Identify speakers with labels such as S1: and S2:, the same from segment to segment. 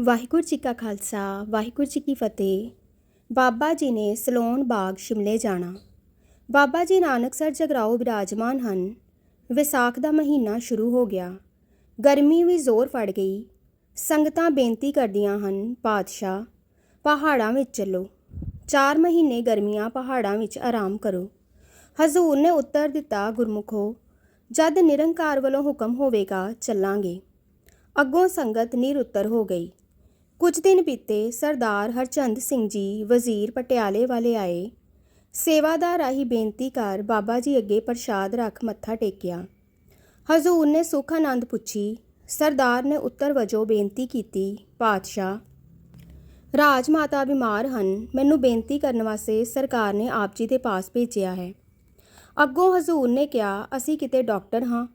S1: ਵਾਹਿਗੁਰੂ ਜੀ ਕਾ ਖਾਲਸਾ, ਵਾਹਿਗੁਰੂ ਜੀ ਕੀ ਫਤਿਹ। ਬਾਬਾ ਜੀ ਨੇ ਸਲੋਨ ਬਾਗ ਸ਼ਿਮਲੇ ਜਾਣਾ। ਬਾਬਾ ਜੀ ਨਾਨਕਸਰ ਜਗਰਾਓ ਬਿਰਾਜਮਾਨ ਹਨ। ਵਿਸਾਖ ਦਾ ਮਹੀਨਾ ਸ਼ੁਰੂ ਹੋ ਗਿਆ। ਗਰਮੀ ਵੀ ਜ਼ੋਰ ਫੜ ਗਈ। ਸੰਗਤਾਂ ਬੇਨਤੀ ਕਰਦੀਆਂ ਹਨ, ਪਾਤਸ਼ਾਹ, ਪਹਾੜਾਂ ਵਿੱਚ ਚੱਲੋ। 4 ਮਹੀਨੇ ਗਰਮੀਆਂ ਪਹਾੜਾਂ ਵਿੱਚ ਆਰਾਮ ਕਰੋ। ਹਜ਼ੂਰ ਨੇ ਉੱਤਰ ਦਿੱਤਾ, ਗੁਰਮੁਖੋ, ਜਦ ਨਿਰੰਕਾਰ ਵੱਲੋਂ ਹੁਕਮ ਹੋਵੇਗਾ, ਚੱਲਾਂਗੇ। ਅੱਗੋਂ ਸੰਗਤ ਨਿਰੁੱਤਰ ਹੋ ਗਈ। ਕੁਝ ਦਿਨ ਬੀਤੇ ਸਰਦਾਰ ਹਰਚੰਦ ਸਿੰਘ ਜੀ ਵਜ਼ੀਰ ਪਟਿਆਲੇ ਵਾਲੇ ਆਏ। ਸੇਵਾਦਾਰ ਆਹੀ ਬੇਨਤੀ ਕਰ ਬਾਬਾ ਜੀ ਅੱਗੇ ਪ੍ਰਸ਼ਾਦ ਰੱਖ ਮੱਥਾ ਟੇਕਿਆ। ਹਜ਼ੂਰ ਨੇ ਸੁਖ ਆਨੰਦ ਪੁੱਛੀ। ਸਰਦਾਰ ਨੇ ਉੱਤਰ ਵਜੋਂ ਬੇਨਤੀ ਕੀਤੀ, ਪਾਤਸ਼ਾਹ ਰਾਜ ਮਾਤਾ ਬਿਮਾਰ ਹਨ, ਮੈਨੂੰ ਬੇਨਤੀ ਕਰਨ ਵਾਸਤੇ ਸਰਕਾਰ ਨੇ ਆਪ ਜੀ ਦੇ ਪਾਸ ਭੇਜਿਆ ਹੈ। ਅੱਗੋਂ ਹਜ਼ੂਰ ਨੇ ਕਿਹਾ, ਅਸੀਂ ਕਿਤੇ ਡਾਕਟਰ ਹਾਂ।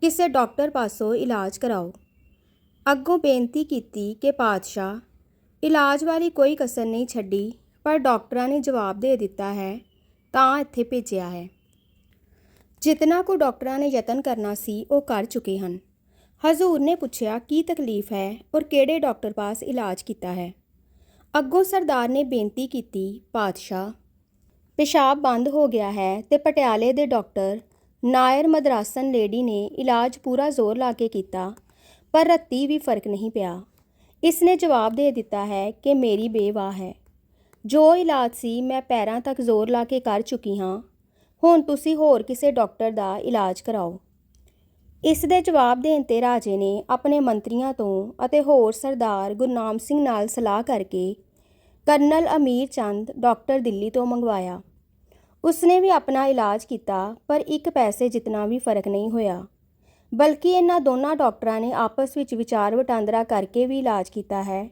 S1: ਕਿਸੇ ਡਾਕਟਰ ਪਾਸੋਂ ਇਲਾਜ ਕਰਾਓ। ਅੱਗੋਂ ਬੇਨਤੀ ਕੀਤੀ ਕਿ ਪਾਤਸ਼ਾਹ, ਇਲਾਜ ਵਾਲੀ ਕੋਈ ਕਸਰ ਨਹੀਂ ਛੱਡੀ, ਪਰ ਡਾਕਟਰਾਂ ਨੇ ਜਵਾਬ ਦੇ ਦਿੱਤਾ ਹੈ, ਤਾਂ ਇੱਥੇ ਭੇਜਿਆ ਹੈ। ਜਿਤਨਾ ਕੋ ਡਾਕਟਰਾਂ ਨੇ ਯਤਨ ਕਰਨਾ ਸੀ, ਉਹ ਕਰ ਚੁੱਕੇ ਹਨ। ਹਜ਼ੂਰ ਨੇ ਪੁੱਛਿਆ, ਕੀ ਤਕਲੀਫ ਹੈ ਔਰ ਕਿਹੜੇ ਡਾਕਟਰ ਪਾਸ ਇਲਾਜ ਕੀਤਾ ਹੈ? ਅੱਗੋਂ ਸਰਦਾਰ ਨੇ ਬੇਨਤੀ ਕੀਤੀ, ਪਾਤਸ਼ਾਹ, ਪਿਸ਼ਾਬ ਬੰਦ ਹੋ ਗਿਆ ਹੈ ਤੇ ਪਟਿਆਲੇ ਦੇ ਡਾਕਟਰ ਨਾਇਰ ਮਦਰਾਸਨ ਲੇਡੀ ਨੇ ਇਲਾਜ ਪੂਰਾ ਜ਼ੋਰ ਲਾ ਕੇ ਕੀਤਾ ਪਰ ਰੱਤੀ ਵੀ ਫ਼ਰਕ ਨਹੀਂ ਪਿਆ। ਇਸ ਨੇ ਜਵਾਬ ਦੇ ਦਿੱਤਾ ਹੈ ਕਿ ਮੇਰੀ ਬੇਵਾਹ ਹੈ। ਜੋ ਇਲਾਜ ਸੀ ਮੈਂ ਪੈਰਾਂ ਤੱਕ ਜ਼ੋਰ ਲਾ ਕੇ ਕਰ ਚੁੱਕੀ ਹਾਂ। ਹੁਣ ਤੁਸੀਂ ਹੋਰ ਕਿਸੇ ਡਾਕਟਰ ਦਾ ਇਲਾਜ ਕਰਾਓ। ਇਸ ਦੇ ਜਵਾਬ ਦੇਣ ਤੇ ਰਾਜੇ ਨੇ ਆਪਣੇ ਮੰਤਰੀਆਂ ਤੋਂ ਅਤੇ ਹੋਰ ਸਰਦਾਰ ਗੁਰਨਾਮ ਸਿੰਘ ਨਾਲ ਸਲਾਹ ਕਰਕੇ ਕਰਨਲ ਅਮੀਰ ਚੰਦ ਡਾਕਟਰ ਦਿੱਲੀ ਤੋਂ ਮੰਗਵਾਇਆ। ਉਸਨੇ ਵੀ ਆਪਣਾ ਇਲਾਜ ਕੀਤਾ, ਪਰ ਇੱਕ ਪੈਸੇ ਜਿਤਨਾ ਵੀ ਫ਼ਰਕ ਨਹੀਂ ਹੋਇਆ। ਬਲਕਿ ਇਹਨਾਂ ਦੋਨਾਂ ਡਾਕਟਰਾਂ ਨੇ ਆਪਸ ਵਿੱਚ ਵਿਚਾਰ ਵਟਾਂਦਰਾ ਕਰਕੇ ਵੀ ਇਲਾਜ ਕੀਤਾ ਹੈ,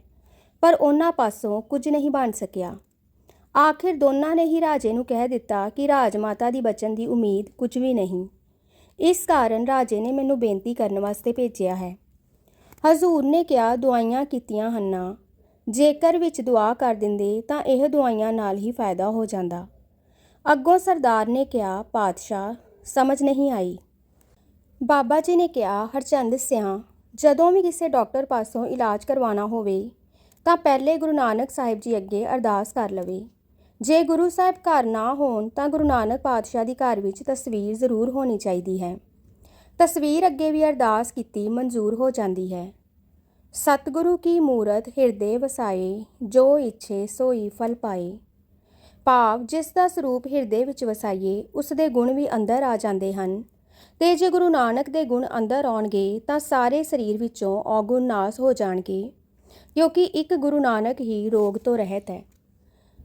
S1: ਪਰ ਉਹਨਾਂ ਪਾਸੋਂ ਕੁਝ ਨਹੀਂ ਬਣ ਸਕਿਆ। ਆਖਿਰ ਦੋਨਾਂ ਨੇ ਹੀ ਰਾਜੇ ਨੂੰ ਕਹਿ ਦਿੱਤਾ ਕਿ ਰਾਜ ਮਾਤਾ ਦੀ ਬਚਨ ਦੀ ਉਮੀਦ ਕੁਝ ਵੀ ਨਹੀਂ। ਇਸ ਕਾਰਨ ਰਾਜੇ ਨੇ ਮੈਨੂੰ ਬੇਨਤੀ ਕਰਨ ਵਾਸਤੇ ਭੇਜਿਆ ਹੈ। ਹਜ਼ੂਰ ਨੇ ਕਿਹਾ ਦਵਾਈਆਂ ਕੀਤੀਆਂ ਹੰਨਾ। ਜੇਕਰ ਵਿੱਚ ਦੁਆ ਕਰ ਦਿੰਦੇ ਤਾਂ ਇਹ ਦਵਾਈਆਂ ਨਾਲ ਹੀ ਫਾਇਦਾ ਹੋ ਜਾਂਦਾ। ਅੱਗੋਂ ਸਰਦਾਰ ਨੇ ਕਿਹਾ, ਪਾਤਸ਼ਾਹ, ਸਮਝ ਨਹੀਂ ਆਈ। ਬਾਬਾ ਜੀ ਨੇ ਕਿਹਾ, ਹਰਚੰਦ ਸਿਆਂ, ਜਦੋਂ ਵੀ ਕਿਸੇ ਡਾਕਟਰ ਪਾਸੋਂ ਇਲਾਜ ਕਰਵਾਉਣਾ ਹੋਵੇ, ਤਾਂ ਪਹਿਲੇ ਗੁਰੂ ਨਾਨਕ ਸਾਹਿਬ ਜੀ ਅੱਗੇ ਅਰਦਾਸ ਕਰ ਲਵੇ। ਜੇ ਗੁਰੂ ਸਾਹਿਬ ਘਰ ਨਾ ਹੋਣ, ਤਾਂ ਗੁਰੂ ਨਾਨਕ ਪਾਤਸ਼ਾਹ ਦੀ ਘਰ ਵਿੱਚ ਤਸਵੀਰ ਜ਼ਰੂਰ ਹੋਣੀ ਚਾਹੀਦੀ ਹੈ। ਤਸਵੀਰ ਅੱਗੇ ਵੀ ਅਰਦਾਸ ਕੀਤੀ ਮਨਜ਼ੂਰ ਹੋ ਜਾਂਦੀ ਹੈ। ਸਤਿਗੁਰੂ ਕੀ ਮੂਰਤ ਹਿਰਦੇ ਵਸਾਏ, ਜੋ ਇੱਛੇ ਸੋਈ ਫਲ ਪਾਏ। ਭਾਵ ਜਿਸ ਦਾ ਸਰੂਪ ਹਿਰਦੇ ਵਿੱਚ ਵਸਾਈਏ, ਉਸ ਦੇ ਗੁਣ ਵੀ ਅੰਦਰ ਆ ਜਾਂਦੇ ਹਨ। ਤੇ ਜੇ ਗੁਰੂ ਨਾਨਕ ਦੇ ਗੁਣ ਅੰਦਰ ਆਉਣਗੇ, ਤਾਂ ਸਾਰੇ ਸਰੀਰ ਵਿੱਚੋਂ ਔਗੁਣ ਨਾਸ ਹੋ ਜਾਣਗੇ, ਕਿਉਂਕਿ ਇੱਕ ਗੁਰੂ ਨਾਨਕ ਹੀ ਰੋਗ ਤੋਂ ਰਹਿਤ ਹੈ।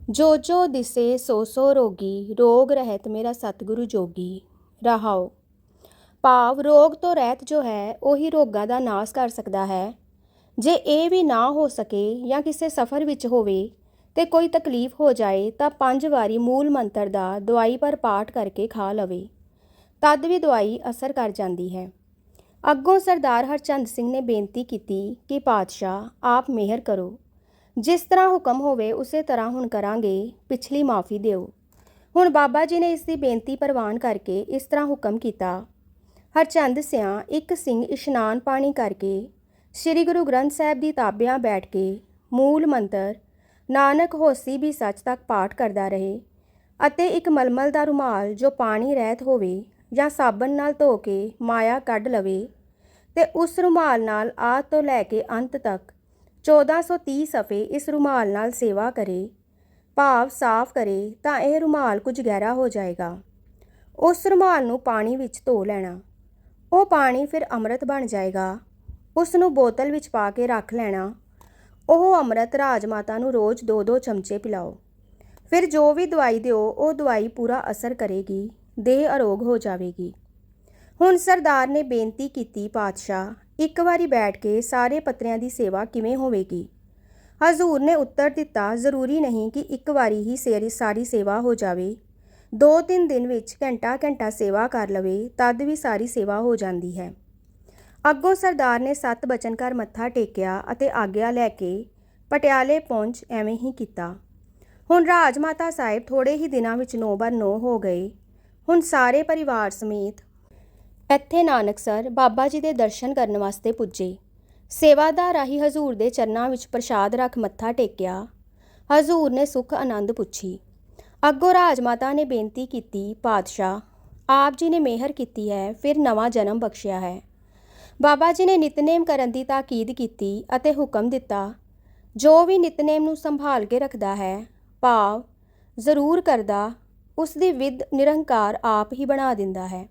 S1: ਜੋ ਜੋ ਦਿਸੇ ਸੋ ਸੋ ਰੋਗੀ, ਰੋਗ ਰਹਿਤ ਮੇਰਾ ਸਤਿਗੁਰੂ ਜੋਗੀ। ਰਹਾਓ, ਭਾਵ ਰੋਗ ਤੋਂ ਰਹਿਤ ਜੋ ਹੈ, ਉਹੀ ਰੋਗਾਂ ਦਾ ਨਾਸ ਕਰ ਸਕਦਾ ਹੈ। ਜੇ ਇਹ ਵੀ ਨਾ ਹੋ ਸਕੇ ਜਾਂ ਕਿਸੇ ਸਫ਼ਰ ਵਿੱਚ ਹੋਵੇ ਤੇ ਕੋਈ ਤਕਲੀਫ ਹੋ ਜਾਏ, ਤਾਂ ਪੰਜ ਵਾਰੀ ਮੂਲ ਮੰਤਰ ਦਾ ਦਵਾਈ ਪਰ ਪਾਠ ਕਰਕੇ ਖਾ ਲਵੇ। ਤਦ ਵੀ ਦਵਾਈ ਅਸਰ ਕਰ ਜਾਂਦੀ ਹੈ। ਅੱਗੋਂ ਸਰਦਾਰ ਹਰਚੰਦ ਸਿੰਘ ਨੇ ਬੇਨਤੀ ਕੀਤੀ ਕਿ ਪਾਤਸ਼ਾਹ, ਆਪ ਮਿਹਰ ਕਰੋ। ਜਿਸ ਤਰ੍ਹਾਂ ਹੁਕਮ ਹੋਵੇ, ਉਸੇ ਤਰ੍ਹਾਂ ਹੁਣ ਕਰਾਂਗੇ, ਪਿਛਲੀ ਮਾਫੀ ਦਿਓ। ਹੁਣ ਬਾਬਾ ਜੀ ਨੇ ਇਸ ਦੀ ਬੇਨਤੀ ਪ੍ਰਵਾਨ ਕਰਕੇ ਇਸ ਤਰ੍ਹਾਂ ਹੁਕਮ ਕੀਤਾ। ਹਰਚੰਦ ਸਿਆਂ ਇੱਕ ਸਿੰਘ ਇਸ਼ਨਾਨ ਪਾਣੀ ਕਰਕੇ, ਸ੍ਰੀ ਗੁਰੂ ਗ੍ਰੰਥ ਸਾਹਿਬ ਦੀ ਤਾਬਿਆਂ ਬੈਠ ਕੇ ਮੂਲ ਮੰਤਰ, ਨਾਨਕ ਹੋਸੀ ਵੀ ਸੱਚ ਤੱਕ ਪਾਠ ਕਰਦਾ ਰਹੇ ਅਤੇ ਇੱਕ ਮਲਮਲ ਦਾ ਰੁਮਾਲ ਜੋ ਪਾਣੀ ਰਹਿਤ ਹੋਵੇ ਜਾਂ ਸਾਬਣ ਨਾਲ ਧੋ ਕੇ ਮਾਇਆ ਕੱਢ ਲਵੇ ਤੇ ਉਸ ਰੁਮਾਲ ਨਾਲ ਆਦ ਤੋਂ ਲੈ ਕੇ ਅੰਤ ਤੱਕ 1430 ਸਫੇ ਇਸ ਰੁਮਾਲ ਨਾਲ ਸੇਵਾ ਕਰੇ, ਭਾਵ ਸਾਫ਼ ਕਰੇ ਤਾਂ ਇਹ ਰੁਮਾਲ ਕੁਝ ਗਹਿਰਾ ਹੋ ਜਾਏਗਾ। ਉਸ ਰੁਮਾਲ ਨੂੰ ਪਾਣੀ ਵਿੱਚ ਧੋ ਲੈਣਾ। ਉਹ ਪਾਣੀ ਫਿਰ ਅੰਮ੍ਰਿਤ ਬਣ ਜਾਏਗਾ। ਉਸ ਨੂੰ ਬੋਤਲ ਵਿੱਚ ਪਾ ਕੇ ਰੱਖ ਲੈਣਾ। ਉਹ ਅੰਮ੍ਰਿਤ ਰਾਜ ਮਾਤਾ ਨੂੰ ਰੋਜ਼ 2-2 ਚਮਚੇ ਪਿਲਾਓ। ਫਿਰ ਜੋ ਵੀ ਦਵਾਈ ਦਿਓ, ਉਹ ਦਵਾਈ ਪੂਰਾ ਅਸਰ ਕਰੇਗੀ। ਦੇਹ ਅਰੋਗ ਹੋ ਜਾਵੇਗੀ। ਹੁਣ ਸਰਦਾਰ ਨੇ ਬੇਨਤੀ ਕੀਤੀ ਪਾਤਸ਼ਾਹ, ਇੱਕ ਵਾਰੀ ਬੈਠ ਕੇ ਸਾਰੇ ਪੱਤਰਿਆਂ ਦੀ ਸੇਵਾ ਕਿਵੇਂ ਹੋਵੇਗੀ? ਹਜ਼ੂਰ ਨੇ ਉੱਤਰ ਦਿੱਤਾ, ਜ਼ਰੂਰੀ ਨਹੀਂ ਕਿ ਇੱਕ ਵਾਰੀ ਹੀ ਸੇਰੀ ਸਾਰੀ ਸੇਵਾ ਹੋ ਜਾਵੇ। ਦੋ ਤਿੰਨ ਦਿਨ ਵਿੱਚ ਘੰਟਾ ਘੰਟਾ ਸੇਵਾ ਕਰ ਲਵੇ, ਤਦ ਵੀ ਸਾਰੀ ਸੇਵਾ ਹੋ ਜਾਂਦੀ ਹੈ। ਅੱਗੋਂ ਸਰਦਾਰ ਨੇ ਸੱਤ ਬਚਨ ਕਰ ਮੱਥਾ ਟੇਕਿਆ ਅਤੇ ਆਗਿਆ ਲੈ ਕੇ ਪਟਿਆਲੇ ਪਹੁੰਚ ਐਵੇਂ ਹੀ ਕੀਤਾ। ਹੁਣ ਰਾਜ ਮਾਤਾ ਸਾਹਿਬ ਥੋੜੇ ਹੀ ਦਿਨਾਂ ਵਿੱਚ ਨੌ ਬਰ ਨੌ ਹੋ ਗਏ। ਹੁਣ ਸਾਰੇ ਪਰਿਵਾਰ ਸਮੇਤ ਇੱਥੇ ਨਾਨਕਸਰ ਬਾਬਾ ਜੀ ਦੇ ਦਰਸ਼ਨ ਕਰਨ ਵਾਸਤੇ ਪੁੱਜੇ। ਸੇਵਾਦਾਰ ਰਾਹੀਂ ਹਜ਼ੂਰ ਦੇ ਚਰਨਾਂ ਵਿੱਚ ਪ੍ਰਸ਼ਾਦ ਰੱਖ ਮੱਥਾ ਟੇਕਿਆ। ਹਜ਼ੂਰ ਨੇ ਸੁਖ ਆਨੰਦ ਪੁੱਛੀ। ਅੱਗੋਂ ਰਾਜ ਮਾਤਾ ਨੇ ਬੇਨਤੀ ਕੀਤੀ, ਪਾਤਸ਼ਾਹ, ਆਪ ਜੀ ਨੇ ਮਿਹਰ ਕੀਤੀ ਹੈ, ਫਿਰ ਨਵਾਂ ਜਨਮ ਬਖਸ਼ਿਆ ਹੈ। ਬਾਬਾ ਜੀ ਨੇ ਨਿਤਨੇਮ ਕਰਨ ਦੀ ਤਾਕੀਦ ਕੀਤੀ ਅਤੇ ਹੁਕਮ ਦਿੱਤਾ, ਜੋ ਵੀ ਨਿਤਨੇਮ ਨੂੰ ਸੰਭਾਲ ਕੇ ਰੱਖਦਾ ਹੈ, ਭਾਵ ਜ਼ਰੂਰ ਕਰਦਾ ਉਸ ਦੀ ਵਿਦ ਨਿਰੰਕਾਰ ਆਪ ਹੀ ਬਣਾ ਦਿੰਦਾ ਹੈ।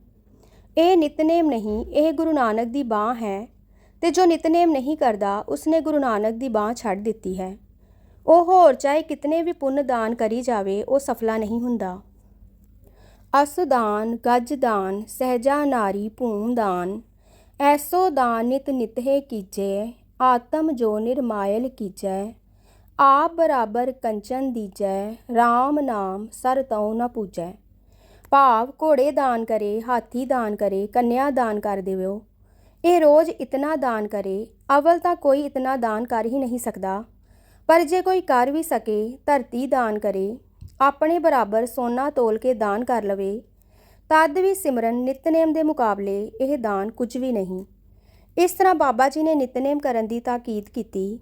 S1: ਇਹ ਨਿਤਨੇਮ ਨਹੀਂ, ਇਹ ਗੁਰੂ ਨਾਨਕ ਦੀ ਬਾਹ ਹੈ ਤੇ ਜੋ ਨਿਤਨੇਮ ਨਹੀਂ ਕਰਦਾ, ਉਸਨੇ ਗੁਰੂ ਨਾਨਕ ਦੀ ਬਾਹ ਛੱਡ ਦਿੱਤੀ ਹੈ। ਉਹ ਹੋਰ ਚਾਹੇ ਕਿਤਨੇ ਵੀ ਪੁੰਨ ਦਾਨ ਕਰੀ ਜਾਵੇ, ਉਹ ਸਫਲਾ ਨਹੀਂ ਹੁੰਦਾ। ਅਸ ਦਾਨ, ਗਜ ਦਾਨ, ਸਹਜਾ ਨਾਰੀ ਭੂਮ ਦਾਨ, ਐਸੋ ਦਾਨ ਨਿਤ ਨਿਤਹਿ ਕੀਜੈ, ਆਤਮ ਜੋ ਨਿਰਮਾਇਲ ਕੀਜੈ ਆਪ ਬਰਾਬਰ ਕੰਚਨ ਦੀਜੈ RAM ਨਾਮ ਸਰ ਤਉ ਨ ਪੂਜੈ। ਭਾਵ ਘੋੜੇ ਦਾਨ ਕਰੇ, ਹਾਥੀ ਦਾਨ ਕਰੇ, ਕੰਨਿਆ ਦਾਨ ਕਰ ਦੇਵੋ ਇਹ ਰੋਜ਼ ਇਤਨਾ ਦਾਨ ਕਰੇ, ਅਵਲ ਤਾਂ ਕੋਈ ਇਤਨਾ ਦਾਨ ਕਰ ਹੀ ਨਹੀਂ ਸਕਦਾ। ਪਰ ਜੇ ਕੋਈ ਕਰ ਵੀ ਸਕੇ, ਧਰਤੀ ਦਾਨ ਕਰੇ, ਆਪਣੇ ਬਰਾਬਰ ਸੋਨਾ ਤੋਲ ਕੇ ਦਾਨ ਕਰ ਲਵੇ, ਤਦ ਵੀ ਸਿਮਰਨ ਨਿਤਨੇਮ ਦੇ ਮੁਕਾਬਲੇ ਇਹ ਦਾਨ ਕੁਝ ਵੀ ਨਹੀਂ। ਇਸ ਤਰ੍ਹਾਂ ਬਾਬਾ ਜੀ ਨੇ ਨਿਤਨੇਮ ਕਰਨ ਦੀ ਤਾਕੀਦ ਕੀਤੀ।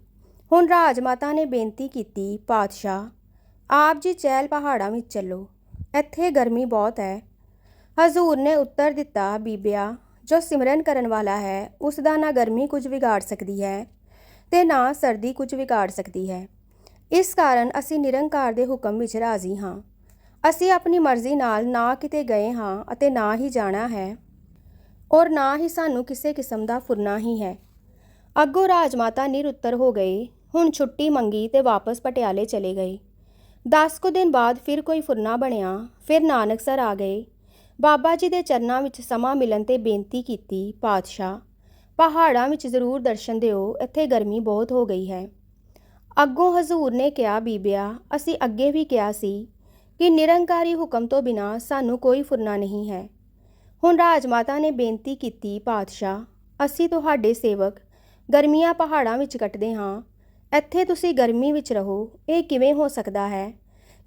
S1: ਹੁਣ ਰਾਜਮਾਤਾ ਨੇ ਬੇਨਤੀ ਕੀਤੀ, ਪਾਤਸ਼ਾਹ, ਆਪ ਜੀ ਚਹਿਲ ਪਹਾੜਾਂ ਵਿੱਚ ਚੱਲੋ। ਇੱਥੇ ਗਰਮੀ ਬਹੁਤ ਹੈ। ਹਜ਼ੂਰ ਨੇ ਉੱਤਰ ਦਿੱਤਾ, ਬੀਬਿਆ, ਜੋ ਸਿਮਰਨ ਕਰਨ ਵਾਲਾ ਹੈ, ਉਸ ਦਾ ਨਾ ਗਰਮੀ ਕੁਝ ਵਿਗਾੜ ਸਕਦੀ ਹੈ ਤੇ ਨਾ ਸਰਦੀ ਕੁਝ ਵਿਗਾੜ ਸਕਦੀ ਹੈ। ਇਸ ਕਾਰਨ ਅਸੀਂ ਨਿਰੰਕਾਰ ਦੇ ਹੁਕਮ ਵਿੱਚ ਰਾਜ਼ੀ ਹਾਂ। ਅਸੀਂ ਆਪਣੀ ਮਰਜ਼ੀ ਨਾਲ ਨਾ ਕਿਤੇ ਗਏ ਹਾਂ ਅਤੇ ਨਾ ਹੀ ਜਾਣਾ ਹੈ। ਔਰ ਨਾ ਹੀ ਸਾਨੂੰ ਕਿਸੇ ਕਿਸਮ ਦਾ ਫੁਰਨਾ ਹੀ ਹੈ। ਅੱਗੋਂ ਰਾਜਮਾਤਾ ਨਿਰੁੱਤਰ ਹੋ ਗਏ। ਹੁਣ ਛੁੱਟੀ ਮੰਗੀ ਤੇ ਵਾਪਸ ਪਟਿਆਲੇ ਚਲੇ ਗਏ 10 ਕੁ ਦਿਨ ਬਾਅਦ ਫਿਰ ਕੋਈ ਫੁਰਨਾ ਬਣਿਆ, ਫਿਰ ਨਾਨਕਸਰ ਆ ਗਏ। ਬਾਬਾ ਜੀ ਦੇ ਚਰਨਾਂ ਵਿੱਚ ਸਮਾਂ ਮਿਲਣ ਤੇ ਬੇਨਤੀ ਕੀਤੀ, ਪਾਤਸ਼ਾਹ, ਪਹਾੜਾਂ ਵਿੱਚ ਜ਼ਰੂਰ ਦਰਸ਼ਨ ਦਿਓ, ਇੱਥੇ ਗਰਮੀ ਬਹੁਤ ਹੋ ਗਈ ਹੈ। ਅੱਗੋਂ ਹਜ਼ੂਰ ਨੇ ਕਿਹਾ, ਬੀਬਿਆ, ਅਸੀਂ ਅੱਗੇ ਵੀ ਕਿਹਾ ਸੀ ਕਿ ਨਿਰੰਕਾਰੀ ਹੁਕਮ ਤੋਂ ਬਿਨਾ ਸਾਨੂੰ ਕੋਈ ਫੁਰਨਾ ਨਹੀਂ ਹੈ। ਹੁਣ ਰਾਜਮਾਤਾ ਨੇ ਬੇਨਤੀ ਕੀਤੀ, ਪਾਤਸ਼ਾਹ, ਅਸੀਂ ਤੁਹਾਡੇ ਸੇਵਕ ਗਰਮੀਆਂ ਪਹਾੜਾਂ ਵਿੱਚ ਕੱਟਦੇ ਹਾਂ ਇੱਥੇ ਤੁਸੀਂ ਗਰਮੀ ਵਿੱਚ ਰਹੋ, ਇਹ ਕਿਵੇਂ ਹੋ ਸਕਦਾ ਹੈ?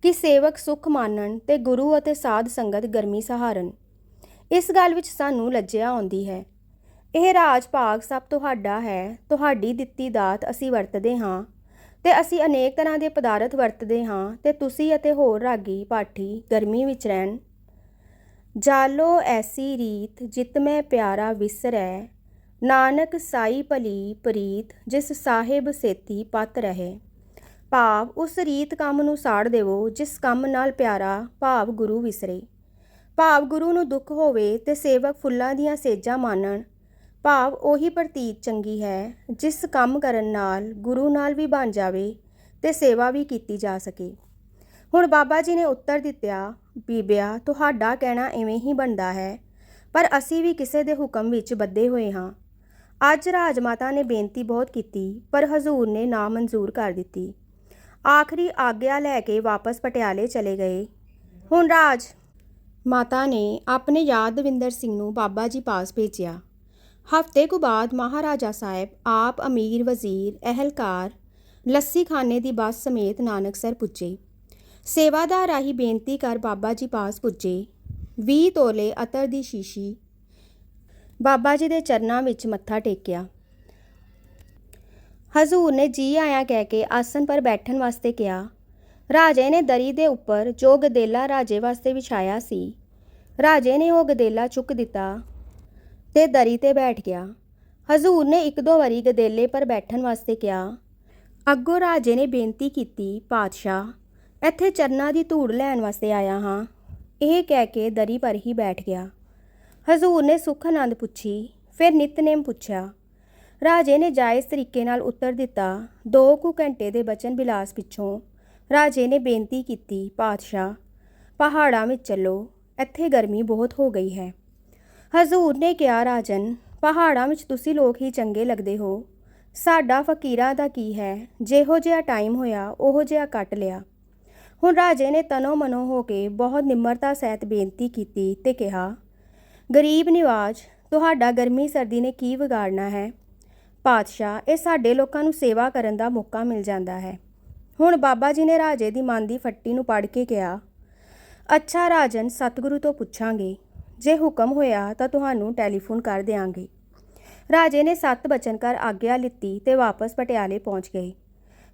S1: ਕਿ ਸੇਵਕ ਸੁਖ ਮਾਨਣ ਤੇ ਗੁਰੂ ਅਤੇ ਸਾਧ ਸੰਗਤ ਗਰਮੀ ਸਹਾਰਨ। ਇਸ ਗੱਲ ਵਿੱਚ ਸਾਨੂੰ ਲੱਜਿਆ ਆਉਂਦੀ ਹੈ। ਇਹ ਰਾਜ ਭਾਗ ਸਭ ਤੁਹਾਡਾ ਹੈ, ਤੁਹਾਡੀ ਦਿੱਤੀ ਦਾਤ ਅਸੀਂ ਵਰਤਦੇ ਹਾਂ ਤੇ ਅਸੀਂ ਅਨੇਕ ਤਰ੍ਹਾਂ ਦੇ ਪਦਾਰਥ ਵਰਤਦੇ ਹਾਂ ਤੇ ਤੁਸੀਂ ਅਤੇ ਹੋਰ ਰਾਗੀ ਪਾਠੀ ਗਰਮੀ ਵਿੱਚ ਰਹਿਣ। ਜਾਲੋ ਐਸੀ ਰੀਤ ਜਿਤ ਮੈਂ ਪਿਆਰਾ ਵਿਸਰੈ ਨਾਨਕ ਸਾਈ ਭਲੀ ਪ੍ਰੀਤ, ਜਿਸ ਸਾਹਿਬ ਸੇਤੀ ਪਤ ਰਹੇ। ਭਾਵ ਉਸ ਰੀਤ ਕੰਮ ਨੂੰ ਸਾੜ ਦੇਵੋ, ਜਿਸ ਕੰਮ ਨਾਲ ਪਿਆਰਾ ਭਾਵ ਗੁਰੂ ਵਿਸਰੇ। ਭਾਵ ਗੁਰੂ ਨੂੰ ਦੁੱਖ ਹੋਵੇ ਤੇ ਸੇਵਕ ਫੁੱਲਾਂ ਦੀਆਂ ਸੇਜਾਂ ਮਾਨਣ। ਭਾਵ ਉਹੀ ਪ੍ਰਤੀਤ ਚੰਗੀ ਹੈ, ਜਿਸ ਕੰਮ ਕਰਨ ਨਾਲ ਗੁਰੂ ਨਾਲ ਵੀ ਬਣ ਜਾਵੇ ਤੇ ਸੇਵਾ ਵੀ ਕੀਤੀ ਜਾ ਸਕੇ। ਹੁਣ ਬਾਬਾ ਜੀ ਨੇ ਉੱਤਰ ਦਿੱਤਾ, ਬੀਬਿਆ, ਤੁਹਾਡਾ ਕਹਿਣਾ ਐਵੇਂ ਹੀ ਬਣਦਾ ਹੈ, ਪਰ ਅਸੀਂ ਵੀ ਕਿਸੇ ਦੇ ਹੁਕਮ ਵਿੱਚ ਬੱਧੇ ਹੋਏ ਹਾਂ। ਅੱਜ ਰਾਜ ਮਾਤਾ ਨੇ ਬੇਨਤੀ ਬਹੁਤ ਕੀਤੀ, ਪਰ ਹਜ਼ੂਰ ਨੇ ਨਾ ਮਨਜ਼ੂਰ ਕਰ ਦਿੱਤੀ। ਆਖਰੀ ਆਗਿਆ ਲੈ ਕੇ ਵਾਪਸ ਪਟਿਆਲੇ ਚਲੇ ਗਏ। ਹੁਣ ਰਾਜ ਮਾਤਾ ਨੇ ਆਪਣੇ ਯਾਦਵਿੰਦਰ ਸਿੰਘ ਨੂੰ ਬਾਬਾ ਜੀ ਪਾਸ ਭੇਜਿਆ। ਹਫ਼ਤੇ ਕੁ ਬਾਅਦ ਮਹਾਰਾਜਾ ਸਾਹਿਬ, ਆਪ ਅਮੀਰ, ਵਜ਼ੀਰ, ਅਹਿਲਕਾਰ ਲੱਸੀ ਖਾਨੇ ਦੀ ਬੱਸ ਸਮੇਤ ਨਾਨਕਸਰ ਪੁੱਜੇ। ਸੇਵਾਦਾਰ ਰਾਹੀਂ ਬੇਨਤੀ ਕਰ ਬਾਬਾ ਜੀ ਪਾਸ ਪੁੱਜੇ। 20 ਤੋਲੇ ਅਤਰ ਦੀ ਸ਼ੀਸ਼ੀ ਬਾਬਾ ਜੀ ਦੇ ਚਰਨਾਂ ਵਿੱਚ ਮੱਥਾ ਟੇਕਿਆ। ਹਜ਼ੂਰ ਨੇ ਜੀ ਆਇਆ ਕਹਿ ਕੇ ਆਸਨ ਪਰ ਬੈਠਣ ਵਾਸਤੇ ਕਿਹਾ। ਰਾਜੇ ਨੇ ਦਰੀ ਦੇ ਉੱਪਰ ਜੋ ਗਦੇਲਾ ਰਾਜੇ ਵਾਸਤੇ ਵਿਛਾਇਆ ਸੀ, ਰਾਜੇ ਨੇ ਉਹ ਗਦੇਲਾ ਚੁੱਕ ਦਿੱਤਾ ਤੇ ਦਰੀ ਤੇ ਬੈਠ ਗਿਆ। ਹਜ਼ੂਰ ਨੇ ਇੱਕ ਦੋ ਵਾਰੀ ਗਦੇਲੇ ਪਰ ਬੈਠਣ ਵਾਸਤੇ ਕਿਹਾ। ਅੱਗੋਂ ਰਾਜੇ ਨੇ ਬੇਨਤੀ ਕੀਤੀ, ਪਾਤਸ਼ਾਹ, ਇੱਥੇ ਚਰਨਾਂ ਦੀ ਧੂੜ ਲੈਣ ਵਾਸਤੇ ਆਇਆ ਹਾਂ। ਇਹ ਕਹਿ ਕੇ ਦਰੀ ਪਰ ਹੀ ਬੈਠ ਗਿਆ। ਹਜ਼ੂਰ ਨੇ ਸੁਖ ਆਨੰਦ ਪੁੱਛੀ, ਫਿਰ ਨਿਤਨੇਮ ਪੁੱਛਿਆ, ਰਾਜੇ ਨੇ ਜਾਇਜ਼ ਤਰੀਕੇ ਨਾਲ ਉੱਤਰ ਦਿੱਤਾ, ਦੋ ਕੁ ਘੰਟੇ ਦੇ ਬਚਨ ਬਿਲਾਸ ਪਿੱਛੋਂ ਰਾਜੇ ਨੇ ਬੇਨਤੀ ਕੀਤੀ, ਪਾਤਸ਼ਾਹ, ਪਹਾੜਾਂ ਵਿੱਚ ਚੱਲੋ, ਇੱਥੇ ਗਰਮੀ ਬਹੁਤ ਹੋ ਗਈ ਹੈ। ਹਜ਼ੂਰ ਨੇ ਕਿਹਾ, ਰਾਜਨ, ਪਹਾੜਾਂ ਵਿੱਚ ਤੁਸੀਂ ਲੋਕ ਹੀ ਚੰਗੇ ਲੱਗਦੇ ਹੋ। ਸਾਡਾ ਫਕੀਰਾਂ ਦਾ ਕੀ ਹੈ? ਜਿਹੋ ਜਿਹਾ ਟਾਈਮ ਹੋਇਆ, ਉਹੋ ਜਿਹਾ ਕੱਟ ਲਿਆ ਹੁਣ ਰਾਜੇ ਨੇ ਤਨੋ ਮਨੋ ਹੋ ਕੇ ਬਹੁਤ ਨਿਮਰਤਾ ਸਹਿਤ ਬੇਨਤੀ ਕੀਤੀ ਤੇ ਕਿਹਾ ਗਰੀਬ ਨਿਵਾਜ, ਤੁਹਾਡਾ ਗਰਮੀ ਸਰਦੀ ਨੇ ਕੀ ਵਿਗਾੜਨਾ ਹੈ? ਪਾਤਸ਼ਾਹ, ਇਹ ਸਾਡੇ ਲੋਕਾਂ ਨੂੰ ਸੇਵਾ ਕਰਨ ਦਾ ਮੌਕਾ ਮਿਲ ਜਾਂਦਾ ਹੈ। ਹੁਣ ਬਾਬਾ ਜੀ ਨੇ ਰਾਜੇ ਦੀ ਮਨ ਦੀ ਫੱਟੀ ਨੂੰ ਪੜ ਕੇ ਕਿਹਾ, ਅੱਛਾ ਰਾਜਨ, ਸਤਿਗੁਰੂ ਤੋਂ ਪੁੱਛਾਂਗੇ। ਜੇ ਹੁਕਮ ਹੋਇਆ ਤਾਂ ਤੁਹਾਨੂੰ ਟੈਲੀਫੋਨ ਕਰ ਦਿਆਂਗੇ। ਰਾਜੇ ਨੇ ਸੱਤ ਬਚਨ ਕਰ ਆਗਿਆ ਲਿੱਤੀ ਤੇ ਵਾਪਸ ਪਟਿਆਲੇ ਪਹੁੰਚ ਗਏ।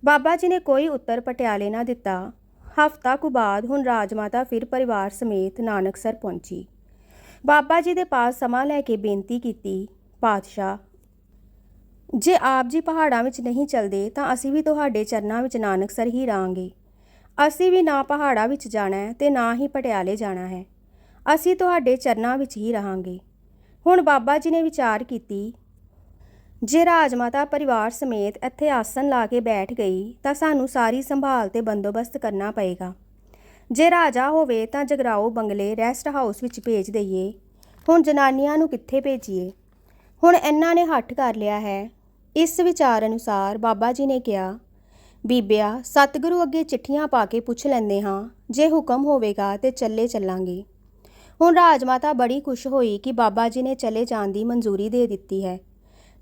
S1: ਬਾਬਾ ਜੀ ਨੇ ਕੋਈ ਉੱਤਰ ਪਟਿਆਲੇ ਨਾ ਦਿੱਤਾ। ਹਫ਼ਤਾ ਕੁ ਬਾਅਦ ਹੁਣ ਰਾਜਮਾਤਾ ਫਿਰ ਪਰਿਵਾਰ ਸਮੇਤ ਨਾਨਕਸਰ ਪਹੁੰਚੀ। ਬਾਬਾ ਜੀ ਦੇ ਪਾਸ ਸਮਾਂ ਲੈ ਕੇ ਬੇਨਤੀ ਕੀਤੀ, ਪਾਤਸ਼ਾਹ, ਜੇ ਆਪ ਜੀ ਪਹਾੜਾਂ ਵਿੱਚ ਨਹੀਂ ਚੱਲਦੇ, ਤਾਂ ਅਸੀਂ ਵੀ ਤੁਹਾਡੇ ਚਰਨਾਂ ਵਿੱਚ ਨਾਨਕਸਰ ਹੀ ਰਾਂਗੇ। ਅਸੀਂ ਵੀ ਨਾ ਪਹਾੜਾਂ ਵਿੱਚ ਜਾਣਾ ਹੈ ਤੇ ਨਾ ਹੀ ਪਟਿਆਲੇ ਜਾਣਾ ਹੈ। ਅਸੀਂ ਤੁਹਾਡੇ ਚਰਨਾਂ ਵਿੱਚ ਹੀ ਰਹਾਂਗੇ। ਹੁਣ ਬਾਬਾ ਜੀ ਨੇ ਵਿਚਾਰ ਕੀਤੀ, ਜੇ ਰਾਜਮਾਤਾ ਪਰਿਵਾਰ ਸਮੇਤ ਇੱਥੇ ਆਸਨ ਲਾ ਕੇ ਬੈਠ ਗਈ, ਤਾਂ ਸਾਨੂੰ ਸਾਰੀ ਸੰਭਾਲ ਤੇ ਬੰਦੋਬਸਤ ਕਰਨਾ ਪਏਗਾ। ਜੇ ਰਾਜਾ ਹੋਵੇ ਤਾਂ ਜਗਰਾਓ ਬੰਗਲੇ ਰੈਸਟ ਹਾਊਸ ਵਿੱਚ ਭੇਜ ਦਈਏ। ਹੁਣ ਜਨਾਨੀਆਂ ਨੂੰ ਕਿੱਥੇ ਭੇਜੀਏ? ਹੁਣ ਇਹਨਾਂ ਨੇ ਹੱਠ ਕਰ ਲਿਆ ਹੈ। ਇਸ ਵਿਚਾਰ ਅਨੁਸਾਰ ਬਾਬਾ ਜੀ ਨੇ ਕਿਹਾ, ਬੀਬਿਆ, ਸਤਿਗੁਰੂ ਅੱਗੇ ਚਿੱਠੀਆਂ ਪਾ ਕੇ ਪੁੱਛ ਲੈਂਦੇ ਹਾਂ, ਜੇ ਹੁਕਮ ਹੋਵੇਗਾ ਤੇ ਚੱਲੇ ਚੱਲਾਂਗੇ। ਹੁਣ ਰਾਜਮਾਤਾ ਬੜੀ ਖੁਸ਼ ਹੋਈ ਕਿ ਬਾਬਾ ਜੀ ਨੇ ਚਲੇ ਜਾਣ ਦੀ ਮਨਜ਼ੂਰੀ ਦੇ ਦਿੱਤੀ ਹੈ।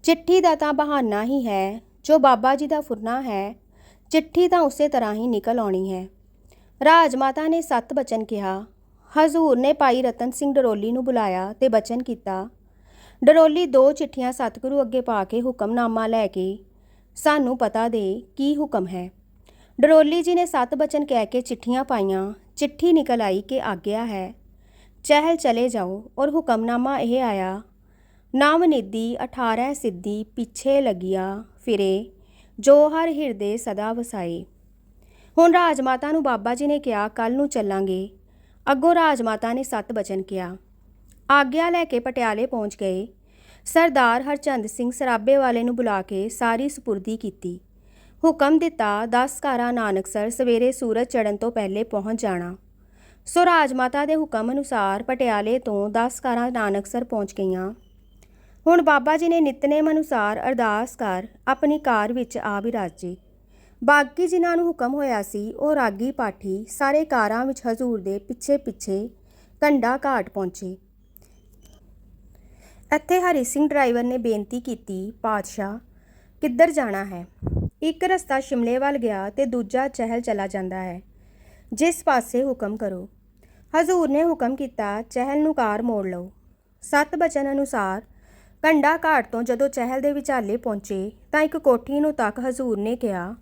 S1: ਚਿੱਠੀ ਦਾ ਤਾਂ ਬਹਾਨਾ ਹੀ ਹੈ, ਜੋ ਬਾਬਾ ਜੀ ਦਾ ਫੁਰਨਾ ਹੈ, ਚਿੱਠੀ ਤਾਂ ਉਸੇ ਤਰ੍ਹਾਂ ਹੀ ਨਿਕਲ ਆਉਣੀ ਹੈ। ਰਾਜਮਾਤਾ ਨੇ ਸੱਤ ਬਚਨ ਕਿਹਾ। ਹਜ਼ੂਰ ਨੇ ਭਾਈ ਰਤਨ ਸਿੰਘ ਡਰੋਲੀ ਨੂੰ ਬੁਲਾਇਆ ਤੇ ਬਚਨ ਕੀਤਾ। ਡਰੋਲੀ ਦੋ ਚਿੱਠੀਆਂ ਸਤਿਗੁਰੂ ਅੱਗੇ ਪਾ ਕੇ ਹੁਕਮਨਾਮਾ ਲੈ ਕੇ, ਸਾਨੂੰ ਪਤਾ ਦੇ ਕੀ ਹੁਕਮ ਹੈ। ਡਰੋਲੀ ਜੀ ਨੇ ਸੱਤ ਬਚਨ ਕਹਿ ਕੇ ਚਿੱਠੀਆਂ ਪਾਈਆਂ। ਚਿੱਠੀ ਨਿਕਲ ਆਈ ਕਿ ਆਗਿਆ ਹੈ। ਚਹਿਲ ਚਲੇ ਜਾਓ ਔਰ ਹੁਕਮਨਾਮਾ ਇਹ ਆਇਆ, ਨਾਮ ਨਿਧੀ 18 ਸਿੱਧੀ, ਪਿੱਛੇ ਲੱਗਿਆ ਫਿਰੇ, ਜੋ ਹਰ ਹਿਰਦੇ ਸਦਾ ਵਸਾਏ। ਹੁਣ ਰਾਜ ਮਾਤਾ ਨੂੰ ਬਾਬਾ ਜੀ ਨੇ ਕਿਹਾ ਕੱਲ ਨੂੰ ਚੱਲਾਂਗੇ। ਅੱਗੋਂ ਰਾਜ ਮਾਤਾ ਨੇ ਸੱਤ ਬਚਨ ਕਿਹਾ। ਆਗਿਆ ਲੈ ਕੇ ਪਟਿਆਲੇ ਪਹੁੰਚ ਗਏ। ਸਰਦਾਰ ਹਰਚੰਦ ਸਿੰਘ ਸਰਾਬੇ ਵਾਲੇ ਨੂੰ ਬੁਲਾ ਕੇ ਸਾਰੀ ਸਪੁਰਦੀ ਕੀਤੀ। ਹੁਕਮ ਦਿੱਤਾ 10 ਕਾਰਾਂ ਨਾਨਕਸਰ ਸਵੇਰੇ ਸੂਰਜ ਚੜ੍ਹਨ ਤੋਂ ਪਹਿਲੇ ਪਹੁੰਚ ਜਾਣਾ। ਸੋ ਰਾਜ ਮਾਤਾ ਦੇ ਹੁਕਮ ਅਨੁਸਾਰ ਪਟਿਆਲੇ ਤੋਂ 10 ਕਾਰਾਂ ਨਾਨਕਸਰ ਪਹੁੰਚ ਗਈਆਂ। ਹੁਣ ਬਾਬਾ ਜੀ ਨੇ ਨਿਤਨੇਮ ਅਨੁਸਾਰ ਅਰਦਾਸ ਕਰ, ਆਪਣੀ ਕਾਰ ਵਿੱਚ ਆ ਵਿਰਾਜੇ। ਬਾਕੀ ਜਿਨ੍ਹਾਂ ਨੂੰ ਹੁਕਮ ਹੋਇਆ ਸੀ, ਉਹ ਰਾਗੀ ਪਾਠੀ ਸਾਰੇ ਕਾਰਾਂ ਵਿੱਚ ਹਜ਼ੂਰ ਦੇ ਪਿੱਛੇ ਪਿੱਛੇ ਕੰਡਾ ਘਾਟ ਪਹੁੰਚੇ। ਇੱਥੇ ਹਰੀ ਸਿੰਘ ਡਰਾਈਵਰ ਨੇ ਬੇਨਤੀ ਕੀਤੀ, ਪਾਤਸ਼ਾਹ, ਕਿੱਧਰ ਜਾਣਾ ਹੈ? ਇੱਕ ਰਸਤਾ ਸ਼ਿਮਲੇ ਵੱਲ ਗਿਆ ਤੇ ਦੂਜਾ ਚਹਿਲ ਚਲਾ ਜਾਂਦਾ ਹੈ। ਜਿਸ ਪਾਸੇ ਹੁਕਮ ਕਰੋ। ਹਜ਼ੂਰ ਨੇ ਹੁਕਮ ਕੀਤਾ, ਚਹਿਲ ਨੂੰ ਕਾਰ ਮੋੜ ਲਓ। ਸਤ ਬਚਨ ਅਨੁਸਾਰ ਕੰਡਾ ਘਾਟ ਤੋਂ ਜਦੋਂ ਚਹਿਲ ਦੇ ਵਿਚਾਲੇ ਪਹੁੰਚੇ, ਤਾਂ ਇੱਕ ਕੋਠੀ ਨੂੰ ਤੱਕ ਹਜ਼ੂਰ ਨੇ ਕਿਹਾ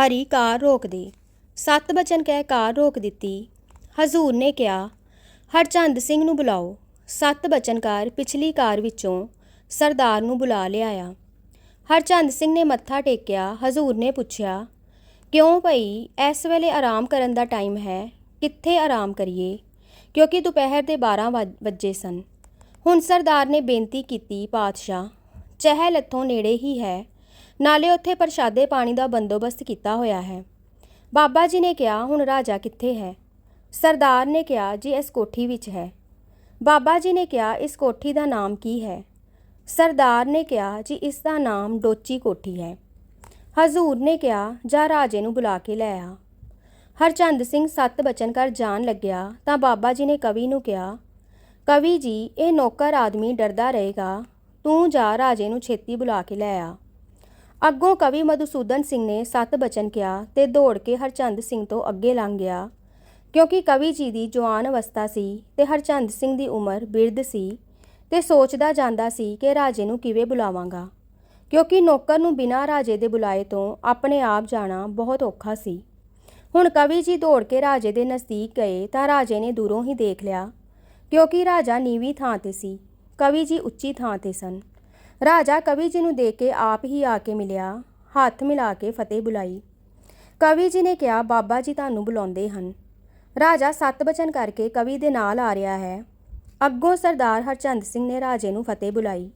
S1: ਹਰੀ ਕਾਰ ਰੋਕ ਦੇ। ਸਤ ਬਚਨ ਕਹਿ ਕਾਰ ਰੋਕ ਦਿੱਤੀ। ਹਜ਼ੂਰ ਨੇ ਕਿਹਾ, ਹਰਚੰਦ ਸਿੰਘ ਨੂੰ ਬੁਲਾਓ। ਸਤ ਬਚਨਕਾਰ ਪਿਛਲੀ ਕਾਰ ਵਿੱਚੋਂ ਸਰਦਾਰ ਨੂੰ ਬੁਲਾ ਲਿਆਇਆ। ਹਰਚੰਦ ਸਿੰਘ ਨੇ ਮੱਥਾ ਟੇਕਿਆ, ਹਜ਼ੂਰ ਨੇ ਪੁੱਛਿਆ, ਕਿਉਂ ਭਈ, ਇਸ ਵੇਲੇ ਆਰਾਮ ਕਰਨ ਦਾ ਟਾਈਮ ਹੈ, ਕਿੱਥੇ ਆਰਾਮ ਕਰੀਏ? ਕਿਉਂਕਿ ਦੁਪਹਿਰ ਦੇ 12 ਵੱਜ- ਵੱਜੇ ਸਨ। ਹੁਣ ਸਰਦਾਰ ਨੇ ਬੇਨਤੀ ਕੀਤੀ ਪਾਤਸ਼ਾਹ, ਚਹਿਲ ਇੱਥੋਂ ਨੇੜੇ ਹੀ ਹੈ ਨਾਲੇ ਉੱਥੇ ਪ੍ਰਸ਼ਾਦੇ ਪਾਣੀ ਦਾ ਬੰਦੋਬਸਤ ਕੀਤਾ ਹੋਇਆ ਹੈ। ਬਾਬਾ ਜੀ ਨੇ ਕਿਹਾ, ਹੁਣ ਰਾਜਾ ਕਿੱਥੇ ਹੈ? ਸਰਦਾਰ ਨੇ ਕਿਹਾ, ਜੀ, ਇਸ ਕੋਠੀ ਵਿੱਚ ਹੈ। ਬਾਬਾ ਜੀ ਨੇ ਕਿਹਾ, ਇਸ ਕੋਠੀ ਦਾ ਨਾਮ ਕੀ ਹੈ? ਸਰਦਾਰ ਨੇ ਕਿਹਾ, ਜੀ, ਇਸ ਦਾ ਨਾਮ ਡੋਚੀ ਕੋਠੀ ਹੈ। ਹਜ਼ੂਰ ਨੇ ਕਿਹਾ, ਜਾ ਰਾਜੇ ਨੂੰ ਬੁਲਾ ਕੇ ਲੈ ਆ। ਹਰਚੰਦ ਸਿੰਘ ਸੱਤ ਬਚਨ ਕਰ ਜਾਣ ਲੱਗਿਆ, ਤਾਂ ਬਾਬਾ ਜੀ ਨੇ ਕਵੀ ਨੂੰ ਕਿਹਾ, ਕਵੀ ਜੀ, ਇਹ ਨੌਕਰ ਆਦਮੀ ਡਰਦਾ ਰਹੇਗਾ। ਤੂੰ ਜਾ ਰਾਜੇ ਨੂੰ ਛੇਤੀ ਬੁਲਾ ਕੇ ਲੈ ਆ। ਅੱਗੋਂ ਕਵੀ ਮਧੂਸੂਦਨ ਸਿੰਘ ਨੇ ਸੱਤ ਬਚਨ ਕਿਹਾ ਤੇ ਦੌੜ ਕੇ ਹਰਚੰਦ ਸਿੰਘ ਤੋਂ ਅੱਗੇ ਲੰਘ ਗਿਆ। ਕਿਉਂਕਿ ਕਵੀ ਜੀ ਦੀ ਜਵਾਨ ਅਵਸਥਾ ਸੀ ਤੇ ਹਰਚੰਦ ਸਿੰਘ ਦੀ ਉਮਰ ਬਿਰਧ ਸੀ ਤੇ ਸੋਚਦਾ ਜਾਂਦਾ ਸੀ ਕਿ ਰਾਜੇ ਨੂੰ ਕਿਵੇਂ ਬੁਲਾਵਾਂਗਾ। ਕਿਉਂਕਿ ਨੌਕਰ ਨੂੰ ਬਿਨਾਂ ਰਾਜੇ ਦੇ ਬੁਲਾਏ ਤੋਂ ਆਪਣੇ ਆਪ ਜਾਣਾ ਬਹੁਤ ਔਖਾ ਸੀ। ਹੁਣ ਕਵੀ ਜੀ ਦੌੜ ਕੇ ਰਾਜੇ ਦੇ ਨਜ਼ਦੀਕ ਗਏ ਤਾਂ ਰਾਜੇ ਨੇ ਦੂਰੋਂ ਹੀ ਦੇਖ ਲਿਆ। ਕਿਉਂਕਿ ਰਾਜਾ ਨੀਵੀਂ ਥਾਂ ਤੇ ਸੀ। ਕਵੀ ਜੀ ਉੱਚੀ ਥਾਂ ਤੇ ਸਨ। ਰਾਜਾ ਕਵੀ ਜੀ ਨੂੰ ਦੇਖ ਕੇ ਆਪ ਹੀ ਆ ਕੇ ਮਿਲਿਆ, ਹੱਥ ਮਿਲਾ ਕੇ ਫਤਿਹ ਬੁਲਾਈ। ਕਵੀ ਜੀ ਨੇ ਕਿਹਾ, ਬਾਬਾ ਜੀ ਤੁਹਾਨੂੰ ਬੁਲਾਉਂਦੇ ਹਨ। ਰਾਜਾ ਸੱਤ ਬਚਨ ਕਰਕੇ ਕਵੀ ਦੇ ਨਾਲ ਆ ਰਿਹਾ ਹੈ। ਅੱਗੋਂ ਸਰਦਾਰ ਹਰਚੰਦ ਸਿੰਘ ਨੇ ਰਾਜੇ ਨੂੰ ਫਤਿਹ ਬੁਲਾਈ।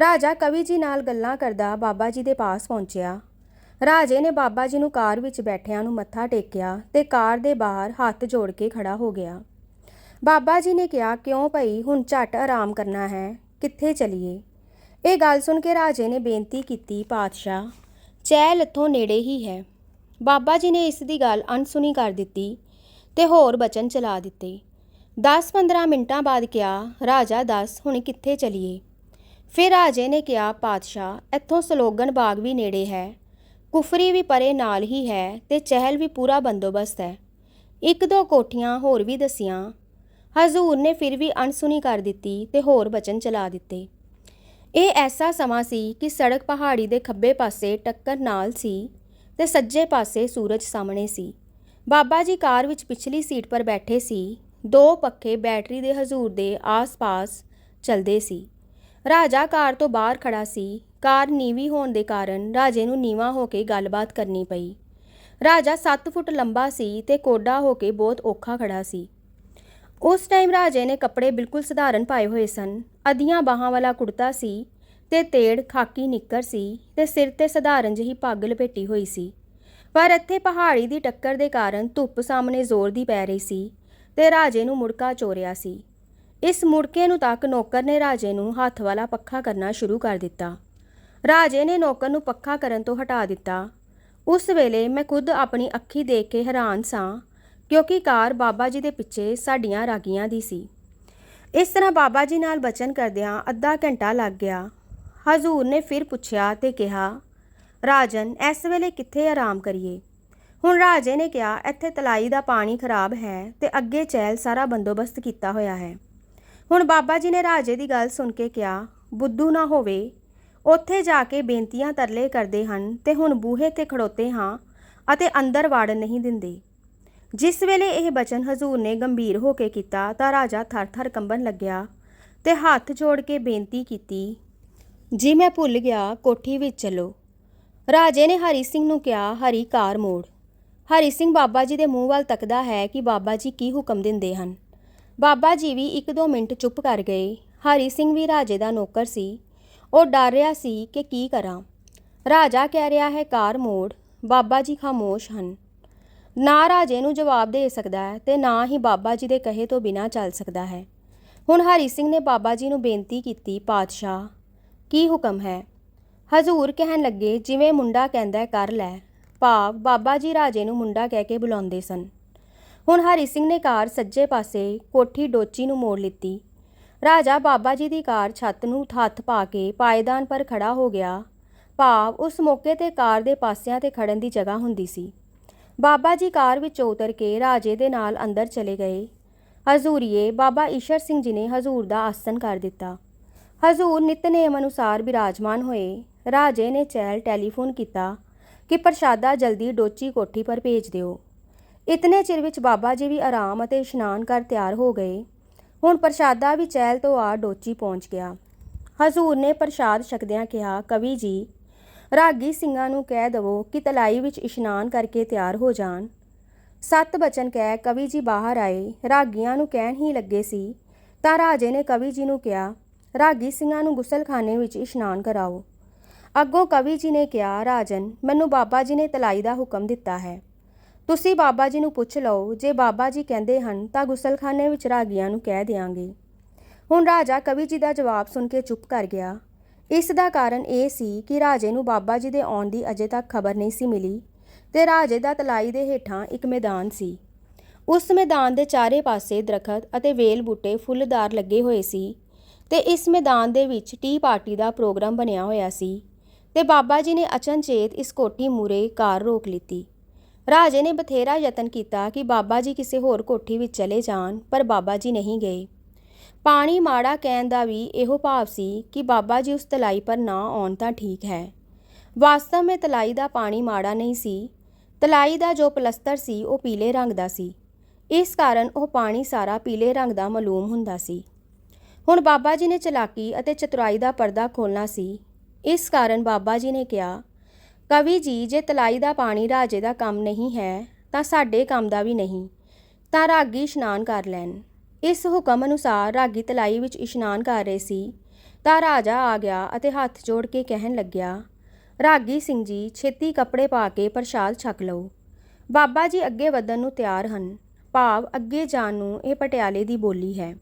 S1: ਰਾਜਾ ਕਵੀ ਜੀ ਨਾਲ ਗੱਲਾਂ ਕਰਦਾ ਬਾਬਾ ਜੀ ਦੇ ਪਾਸ ਪਹੁੰਚਿਆ। ਰਾਜੇ ਨੇ ਬਾਬਾ ਜੀ ਨੂੰ ਕਾਰ ਵਿੱਚ ਬੈਠਿਆਂ ਨੂੰ ਮੱਥਾ ਟੇਕਿਆ ਤੇ ਕਾਰ ਦੇ ਬਾਹਰ ਹੱਥ ਜੋੜ ਕੇ ਖੜਾ ਹੋ ਗਿਆ। ਬਾਬਾ ਜੀ ਨੇ ਕਿਹਾ, ਕਿਉਂ ਭਈ, ਹੁਣ ਝਟ ਆਰਾਮ ਕਰਨਾ ਹੈ? ਕਿੱਥੇ ਚਲੀਏ? ਇਹ ਗੱਲ ਸੁਣ ਕੇ ਰਾਜੇ ਨੇ ਬੇਨਤੀ ਕੀਤੀ, ਪਾਤਸ਼ਾਹ, ਚਹਿਲ ਇੱਥੋਂ ਨੇੜੇ ਹੀ ਹੈ। ਬਾਬਾ ਜੀ ਨੇ ਇਸ ਦੀ ਗੱਲ ਅਣਸੁਣੀ ਕਰ ਦਿੱਤੀ ਤੇ ਹੋਰ ਬਚਨ ਚਲਾ ਦਿੱਤੇ। 10-15 ਮਿੰਟਾਂ ਬਾਅਦ ਕਿਹਾ, ਰਾਜਾ, ਦੱਸ, ਹੁਣ ਕਿੱਥੇ ਚਲੀਏ? ਫਿਰ ਰਾਜੇ ਨੇ ਕਿਹਾ, ਪਾਤਸ਼ਾਹ, ਇੱਥੋਂ ਸਲੋਗਨ ਬਾਗ ਵੀ ਨੇੜੇ ਹੈ। ਕੁਫਰੀ ਵੀ ਪਰੇ ਨਾਲ ਹੀ ਹੈ ਤੇ ਚਹਿਲ ਵੀ ਪੂਰਾ ਬੰਦੋਬਸਤ ਹੈ। ਇੱਕ ਦੋ ਕੋਠੀਆਂ ਹੋਰ ਵੀ ਦਸੀਆਂ। ਹਜ਼ੂਰ ਨੇ ਫਿਰ ਵੀ ਅਣਸੁਣੀ ਕਰ ਦਿੱਤੀ ਤੇ ਹੋਰ ਬਚਨ ਚਲਾ ਦਿੱਤੇ। ਇਹ ਐਸਾ ਸਮਾਂ ਸੀ ਕਿ ਸੜਕ ਪਹਾੜੀ ਦੇ ਖੱਬੇ ਪਾਸੇ ਟੱਕਰ ਨਾਲ ਸੀ ਤੇ ਸੱਜੇ ਪਾਸੇ ਸੂਰਜ ਸਾਹਮਣੇ ਸੀ। ਬਾਬਾ ਜੀ ਕਾਰ ਵਿੱਚ ਪਿਛਲੀ ਸੀਟ ਪਰ ਬੈਠੇ ਸੀ। ਦੋ ਪੱਖੇ ਬੈਟਰੀ ਦੇ ਹਜ਼ੂਰ ਦੇ ਆਸ-ਪਾਸ ਚੱਲਦੇ ਸੀ। ਰਾਜਾ ਕਾਰ ਤੋਂ ਬਾਹਰ ਖੜਾ ਸੀ। ਕਾਰ ਨੀਵੀਂ ਹੋਣ ਦੇ ਕਾਰਨ ਰਾਜੇ ਨੂੰ ਨੀਵਾਂ ਹੋ ਕੇ ਗੱਲਬਾਤ ਕਰਨੀ ਪਈ। ਰਾਜਾ 7 ਫੁੱਟ ਲੰਬਾ ਸੀ ਤੇ ਕੋਡਾ ਹੋ ਕੇ ਬਹੁਤ ਔਖਾ ਖੜਾ ਸੀ। ਉਸ ਟਾਈਮ ਰਾਜੇ ਨੇ ਕੱਪੜੇ ਬਿਲਕੁਲ ਸਧਾਰਨ ਪਾਏ ਹੋਏ ਸਨ। ਅਧੀਆਂ ਬਾਹਾਂ ਵਾਲਾ ਕੁੜਤਾ ਸੀ ਤੇ ਤੇੜ ਖਾਕੀ ਨਿੱਕਰ ਸੀ ਤੇ ਸਿਰ ਤੇ ਸਧਾਰਨ ਜਿਹੀ ਪੱਗ ਲਪੇਟੀ ਹੋਈ ਸੀ। ਪਰ ਇੱਥੇ ਪਹਾੜੀ ਦੀ ਟੱਕਰ ਦੇ ਕਾਰਨ ਧੁੱਪ ਸਾਹਮਣੇ ਜ਼ੋਰ ਦੀ ਪੈ ਰਹੀ ਸੀ ਤੇ ਰਾਜੇ ਨੂੰ ਮੁੜਕਾ ਚੋਰਿਆ ਸੀ। ਇਸ ਮੁੜਕੇ ਨੂੰ ਤੱਕ ਨੌਕਰ ਨੇ ਰਾਜੇ ਨੂੰ ਹੱਥ ਵਾਲਾ ਪੱਖਾ ਕਰਨਾ ਸ਼ੁਰੂ ਕਰ ਦਿੱਤਾ। ਰਾਜੇ ਨੇ ਨੌਕਰ ਨੂੰ ਪੱਖਾ ਕਰਨ ਤੋਂ ਹਟਾ ਦਿੱਤਾ। ਉਸ ਵੇਲੇ ਮੈਂ ਖੁਦ ਆਪਣੀ ਅੱਖੀ ਦੇਖ ਕੇ ਹੈਰਾਨ ਸਾਂ ਕਿਉਂਕਿ ਕਾਰ ਬਾਬਾ ਜੀ ਦੇ ਪਿੱਛੇ ਸਾਡੀਆਂ ਰਾਗੀਆਂ ਦੀ ਸੀ। ਇਸ ਤਰ੍ਹਾਂ ਬਾਬਾ ਜੀ ਨਾਲ ਬਚਨ ਕਰਦਿਆਂ ਅੱਧਾ ਘੰਟਾ ਲੱਗ ਗਿਆ। ਹਜ਼ੂਰ ਨੇ ਫਿਰ ਪੁੱਛਿਆ ਤੇ ਕਿਹਾ, ਰਾਜਨ, ਇਸ ਵੇਲੇ ਕਿੱਥੇ ਆਰਾਮ ਕਰੀਏ? ਹੁਣ ਰਾਜੇ ਨੇ ਕਿਹਾ, ਇੱਥੇ ਤਲਾਈ ਦਾ ਪਾਣੀ ਖਰਾਬ ਹੈ ਤੇ ਅੱਗੇ ਚੈਲ ਸਾਰਾ ਬੰਦੋਬਸਤ ਕੀਤਾ ਹੋਇਆ ਹੈ। ਹੁਣ ਬਾਬਾ ਜੀ ਨੇ ਰਾਜੇ ਦੀ ਗੱਲ ਸੁਣ ਕੇ ਕਿਹਾ, ਬੁੱਧੂ ਨਾ ਹੋਵੇ। ਉੱਥੇ ਜਾ ਕੇ ਬੇਨਤੀਆਂ ਤਰਲੇ ਕਰਦੇ ਹਨ ਤੇ ਹੁਣ ਬੂਹੇ ਤੇ ਖੜੋਤੇ ਹਾਂ ਅਤੇ ਅੰਦਰ ਵੜਨ ਨਹੀਂ ਦਿੰਦੇ। ਜਿਸ ਵੇਲੇ ਇਹ ਬਚਨ ਹਜ਼ੂਰ ਨੇ ਗੰਭੀਰ ਹੋ ਕੇ ਕੀਤਾ ਤਾਂ ਰਾਜਾ ਥਰ-ਥਰ ਕੰਬਣ ਲੱਗਿਆ ਤੇ ਹੱਥ ਜੋੜ ਕੇ ਬੇਨਤੀ ਕੀਤੀ, ਜੀ, ਮੈਂ ਭੁੱਲ ਗਿਆ, ਕੋਠੀ ਵਿੱਚ ਚਲੋ। ਰਾਜੇ ਨੇ ਹਰੀ ਸਿੰਘ ਨੂੰ ਕਿਹਾ, ਹਰੀ, ਕਾਰ ਮੋੜ। ਹਰੀ ਸਿੰਘ ਬਾਬਾ ਜੀ ਦੇ ਮੂੰਹ ਵੱਲ ਤੱਕਦਾ ਹੈ ਕਿ ਬਾਬਾ ਜੀ ਕੀ ਹੁਕਮ ਦਿੰਦੇ ਹਨ। ਬਾਬਾ ਜੀ ਵੀ ਇੱਕ ਦੋ ਮਿੰਟ ਚੁੱਪ ਕਰ ਗਏ। ਹਰੀ ਸਿੰਘ ਵੀ ਰਾਜੇ ਦਾ ਨੌਕਰ ਸੀ। ਉਹ ਡਰ ਰਿਹਾ ਸੀ ਕਿ ਕੀ ਕਰਾਂ। ਰਾਜਾ ਕਹਿ ਰਿਹਾ ਹੈ, ਕਾਰ ਮੋੜ। ਬਾਬਾ ਜੀ ਖਾਮੋਸ਼ ਹਨ। ਨਾ ਰਾਜੇ ਨੂੰ ਜਵਾਬ ਦੇ ਸਕਦਾ ਹੈ ਤੇ ਨਾ ਹੀ ਬਾਬਾ ਜੀ ਦੇ ਕਹੇ ਤੋਂ ਬਿਨਾਂ ਚੱਲ ਸਕਦਾ ਹੈ। ਹੁਣ ਹਰੀ ਸਿੰਘ ਨੇ ਬਾਬਾ ਜੀ ਨੂੰ ਬੇਨਤੀ ਕੀਤੀ, ਪਾਤਸ਼ਾਹ, ਕੀ ਹੁਕਮ ਹੈ? ਹਜ਼ੂਰ ਕਹਿਣ ਲੱਗੇ, ਜਿਵੇਂ ਮੁੰਡਾ ਕਹਿੰਦਾ ਕਰ ਲੈ। ਭਾਵ ਬਾਬਾ ਜੀ ਰਾਜੇ ਨੂੰ ਮੁੰਡਾ ਕਹਿ ਕੇ ਬੁਲਾਉਂਦੇ ਸਨ। ਹੁਣ ਹਰੀ ਸਿੰਘ ਨੇ ਕਾਰ ਸੱਜੇ ਪਾਸੇ ਕੋਠੀ ਡੋਚੀ ਨੂੰ ਮੋੜ ਲਿੱਤੀ। ਰਾਜਾ ਬਾਬਾ ਜੀ ਦੀ ਕਾਰ ਛੱਤ ਨੂੰ ਹੱਥ ਪਾ ਕੇ ਪਾਇਦਾਨ ਪਰ ਖੜਾ ਹੋ ਗਿਆ। ਭਾਵ ਉਸ ਮੌਕੇ ਤੇ ਕਾਰ ਦੇ ਪਾਸਿਆਂ ਤੇ ਖੜਨ ਦੀ ਜਗ੍ਹਾ ਹੁੰਦੀ ਸੀ। ਬਾਬਾ ਜੀ ਕਾਰ ਵਿੱਚੋਂ ਉਤਰ ਕੇ ਰਾਜੇ ਦੇ ਨਾਲ ਅੰਦਰ ਚਲੇ ਗਏ। ਹਜ਼ੂਰੀਏ ਬਾਬਾ ਈਸ਼ਰ ਸਿੰਘ ਜੀ ਨੇ ਹਜ਼ੂਰ ਦਾ ਆਸਨ ਕਰ ਦਿੱਤਾ। ਹਜ਼ੂਰ ਨਿਤਨੇਮ ਅਨੁਸਾਰ ਬਿਰਾਜਮਾਨ ਹੋਏ। ਰਾਜੇ ਨੇ ਚਹਿਲ ਟੈਲੀਫੋਨ ਕੀਤਾ ਕਿ ਪ੍ਰਸ਼ਾਦਾ ਜਲਦੀ ਡੋਚੀ ਕੋਠੀ ਪਰ ਭੇਜ ਦਿਓ। ਇਤਨੇ ਚਿਰ ਵਿੱਚ ਬਾਬਾ ਜੀ ਵੀ ਆਰਾਮ ਅਤੇ ਇਸ਼ਨਾਨ ਕਰ ਤਿਆਰ ਹੋ ਗਏ। ਹੁਣ ਪ੍ਰਸ਼ਾਦਾ ਵੀ ਚਹਿਲ ਤੋਂ ਆ ਡੋਚੀ ਪਹੁੰਚ ਗਿਆ। ਹਜ਼ੂਰ ਨੇ ਪ੍ਰਸ਼ਾਦ ਛਕਦਿਆਂ ਕਿਹਾ, ਕਵੀ ਜੀ ਰਾਗੀ ਸਿੰਘਾਂ ਨੂੰ ਕਹਿ ਦਵੋ ਕਿ ਤਲਾਈ ਵਿੱਚ ਇਸ਼ਨਾਨ ਕਰਕੇ ਤਿਆਰ ਹੋ ਜਾਣ। ਸੱਤ ਬਚਨ ਕਹਿ ਕਵੀ ਜੀ ਬਾਹਰ ਆਏ, ਰਾਗੀਆਂ ਨੂੰ ਕਹਿਣ ਹੀ ਲੱਗੇ ਸੀ। ਤਾਂ ਰਾਜੇ ਨੇ ਕਵੀ ਜੀ ਨੂੰ ਕਿਹਾ, ਰਾਗੀ ਸਿੰਘਾਂ ਨੂੰ ਗੁਸਲਖਾਨੇ ਵਿੱਚ ਇਸ਼ਨਾਨ ਕਰਾਓ। ਅੱਗੋਂ ਕਵੀ ਜੀ ਨੇ ਕਿਹਾ, ਰਾਜਨ, ਮੈਨੂੰ ਬਾਬਾ ਜੀ ਨੇ ਤਲਾਈ ਦਾ ਹੁਕਮ ਦਿੱਤਾ ਹੈ। ਤੁਸੀਂ ਬਾਬਾ ਜੀ ਨੂੰ ਪੁੱਛ ਲਓ, ਜੇ ਬਾਬਾ ਜੀ ਕਹਿੰਦੇ ਹਨ ਤਾਂ ਗੁਸਲਖਾਨੇ ਵਿੱਚ ਰਾਗੀਆਂ ਨੂੰ ਕਹਿ ਦਿਆਂਗੇ। ਹੁਣ ਰਾਜਾ ਕਵੀ ਜੀ ਦਾ ਜਵਾਬ ਸੁਣ ਕੇ ਚੁੱਪ ਕਰ ਗਿਆ। ਇਸ ਦਾ ਕਾਰਨ ਇਹ ਸੀ ਕਿ ਰਾਜੇ ਨੂੰ ਬਾਬਾ ਜੀ ਦੇ ਆਉਣ ਦੀ ਅਜੇ ਤੱਕ ਖਬਰ ਨਹੀਂ ਸੀ ਮਿਲੀ ਤੇ ਰਾਜੇ ਦਾ ਤਲਾਈ ਦੇ ਹੇਠਾਂ ਇੱਕ ਮੈਦਾਨ ਸੀ। ਉਸ ਮੈਦਾਨ ਦੇ ਚਾਰੇ ਪਾਸੇ ਦਰਖਤ ਅਤੇ ਵੇਲ ਬੂਟੇ ਫੁੱਲਦਾਰ ਲੱਗੇ ਹੋਏ ਸੀ ਤੇ ਇਸ ਮੈਦਾਨ ਦੇ ਵਿੱਚ ਟੀ ਪਾਰਟੀ ਦਾ ਪ੍ਰੋਗਰਾਮ ਬਣਿਆ ਹੋਇਆ ਸੀ ਤੇ ਬਾਬਾ ਜੀ ਨੇ ਅਚਨਚੇਤ ਇਸ ਕੋਠੀ ਮੂਰੇ ਕਾਰ ਰੋਕ ਲਿੱਤੀ। ਰਾਜੇ ਨੇ ਬਥੇਰਾ ਯਤਨ ਕੀਤਾ ਕਿ ਬਾਬਾ ਜੀ ਕਿਸੇ ਹੋਰ ਕੋਠੀ ਵਿੱਚ ਚਲੇ ਜਾਣ, ਪਰ ਬਾਬਾ ਜੀ ਨਹੀਂ ਗਏ। ਪਾਣੀ ਮਾੜਾ ਕਹਿਣ ਦਾ ਵੀ ਇਹੋ ਭਾਵ ਸੀ ਕਿ ਬਾਬਾ ਜੀ ਉਸ ਤਲਾਈ ਪਰ ਨਾ ਆਉਣ ਤਾਂ ਠੀਕ ਹੈ। ਵਾਸਤਵ ਵਿੱਚ ਤਲਾਈ ਦਾ ਪਾਣੀ ਮਾੜਾ ਨਹੀਂ ਸੀ। ਤਲਾਈ ਦਾ ਜੋ ਪਲਸਤਰ ਸੀ, ਉਹ ਪੀਲੇ ਰੰਗ ਦਾ ਸੀ। ਇਸ ਕਾਰਨ ਉਹ ਪਾਣੀ ਸਾਰਾ ਪੀਲੇ ਰੰਗ ਦਾ ਮਾਲੂਮ ਹੁੰਦਾ ਸੀ। ਹੁਣ ਬਾਬਾ ਜੀ ਨੇ ਚਲਾਕੀ ਅਤੇ ਚਤੁਰਾਈ ਦਾ ਪਰਦਾ ਖੋਲਣਾ ਸੀ। ਇਸ ਕਾਰਨ ਬਾਬਾ ਜੀ ਨੇ ਕਿਹਾ, ਕਵੀ ਜੀ, ਜੇ ਤਲਾਈ ਦਾ ਪਾਣੀ ਰਾਜੇ ਦਾ ਕੰਮ ਨਹੀਂ ਹੈ, ਤਾਂ ਸਾਡੇ ਕੰਮ ਦਾ ਵੀ ਨਹੀਂ। ਤਾਂ ਰਾਗੀ ਇਸ਼ਨਾਨ ਕਰ ਲੈਣ। ਇਸ ਹੁਕਮ ਅਨੁਸਾਰ ਰਾਗੀ ਤਲਾਈ ਵਿੱਚ ਇਸ਼ਨਾਨ ਕਰ ਰਹੇ ਸੀ। ਤਾਂ ਰਾਜਾ ਆ ਗਿਆ ਅਤੇ ਹੱਥ ਜੋੜ ਕੇ ਕਹਿਣ ਲੱਗਿਆ, ਰਾਗੀ ਸਿੰਘ ਜੀ, ਛੇਤੀ ਕੱਪੜੇ ਪਾ ਕੇ ਪ੍ਰਸ਼ਾਦ ਛਕ ਲਓ। ਬਾਬਾ ਜੀ ਅੱਗੇ ਵਧਣ ਨੂੰ ਤਿਆਰ ਹਨ। ਭਾਵ ਅੱਗੇ ਜਾਣ ਨੂੰ ਇਹ ਪਟਿਆਲੇ ਦੀ ਬੋਲੀ ਹੈ।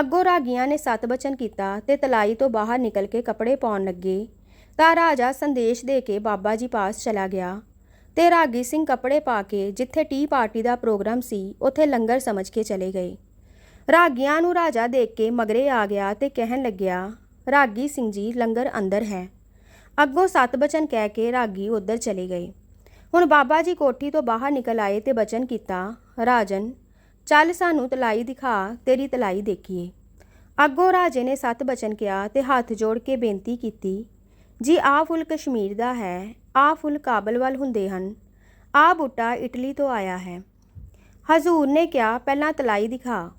S1: ਅੱਗੋਂ ਰਾਗੀਆਂ ਨੇ ਸਤ ਬਚਨ ਕੀਤਾ ਤੇ ਤਲਾਈ ਤੋਂ ਬਾਹਰ ਨਿਕਲ ਕੇ ਕੱਪੜੇ ਪਾਉਣ ਲੱਗੇ। ਤਾਂ ਰਾਜਾ ਸੰਦੇਸ਼ ਦੇ ਕੇ ਬਾਬਾ ਜੀ ਪਾਸ ਚਲਾ ਗਿਆ। ਤੇ ਰਾਗੀ ਸਿੰਘ ਕੱਪੜੇ ਪਾ ਕੇ ਜਿੱਥੇ ਟੀ ਪਾਰਟੀ ਦਾ ਪ੍ਰੋਗਰਾਮ ਸੀ, ਉੱਥੇ ਲੰਗਰ ਸਮਝ ਕੇ ਚਲੇ ਗਏ। ਰਾਗੀਆਂ ਨੂੰ ਰਾਜਾ ਦੇਖ ਕੇ ਮਗਰੇ ਆ ਗਿਆ ਤੇ ਕਹਿਣ ਲੱਗਿਆ, ਰਾਗੀ ਸਿੰਘ ਜੀ, ਲੰਗਰ ਅੰਦਰ ਹੈ। ਅੱਗੋਂ ਸਤ ਬਚਨ ਕਹਿ ਕੇ ਰਾਗੀ ਉੱਧਰ ਚਲੇ ਗਏ ਹੁਣ ਬਾਬਾ ਜੀ ਕੋਠੀ ਤੋਂ ਬਾਹਰ ਨਿਕਲ ਆਏ ਤੇ ਬਚਨ ਕੀਤਾ, ਰਾਜਨ, ਚੱਲ ਸਾਨੂੰ ਤਲਾਈ ਦਿਖਾ, ਤੇਰੀ ਤਲਾਈ ਦੇਖੀਏ। ਅੱਗੋਂ ਰਾਜੇ ਨੇ ਸੱਤ ਬਚਨ ਕਿਹਾ ਤੇ ਹੱਥ ਜੋੜ ਕੇ ਬੇਨਤੀ ਕੀਤੀ, ਜੀ ਆਹ ਫੁੱਲ ਕਸ਼ਮੀਰ ਦਾ ਹੈ ਆਹ ਫੁੱਲ ਕਾਬਲ ਵੱਲ ਹੁੰਦੇ ਹਨ। ਆਹ ਬੂਟਾ ਇਟਲੀ ਤੋਂ ਆਇਆ ਹੈ। ਹਜ਼ੂਰ ਨੇ ਕਿਹਾ, ਪਹਿਲਾਂ ਤਲਾਈ ਦਿਖਾ।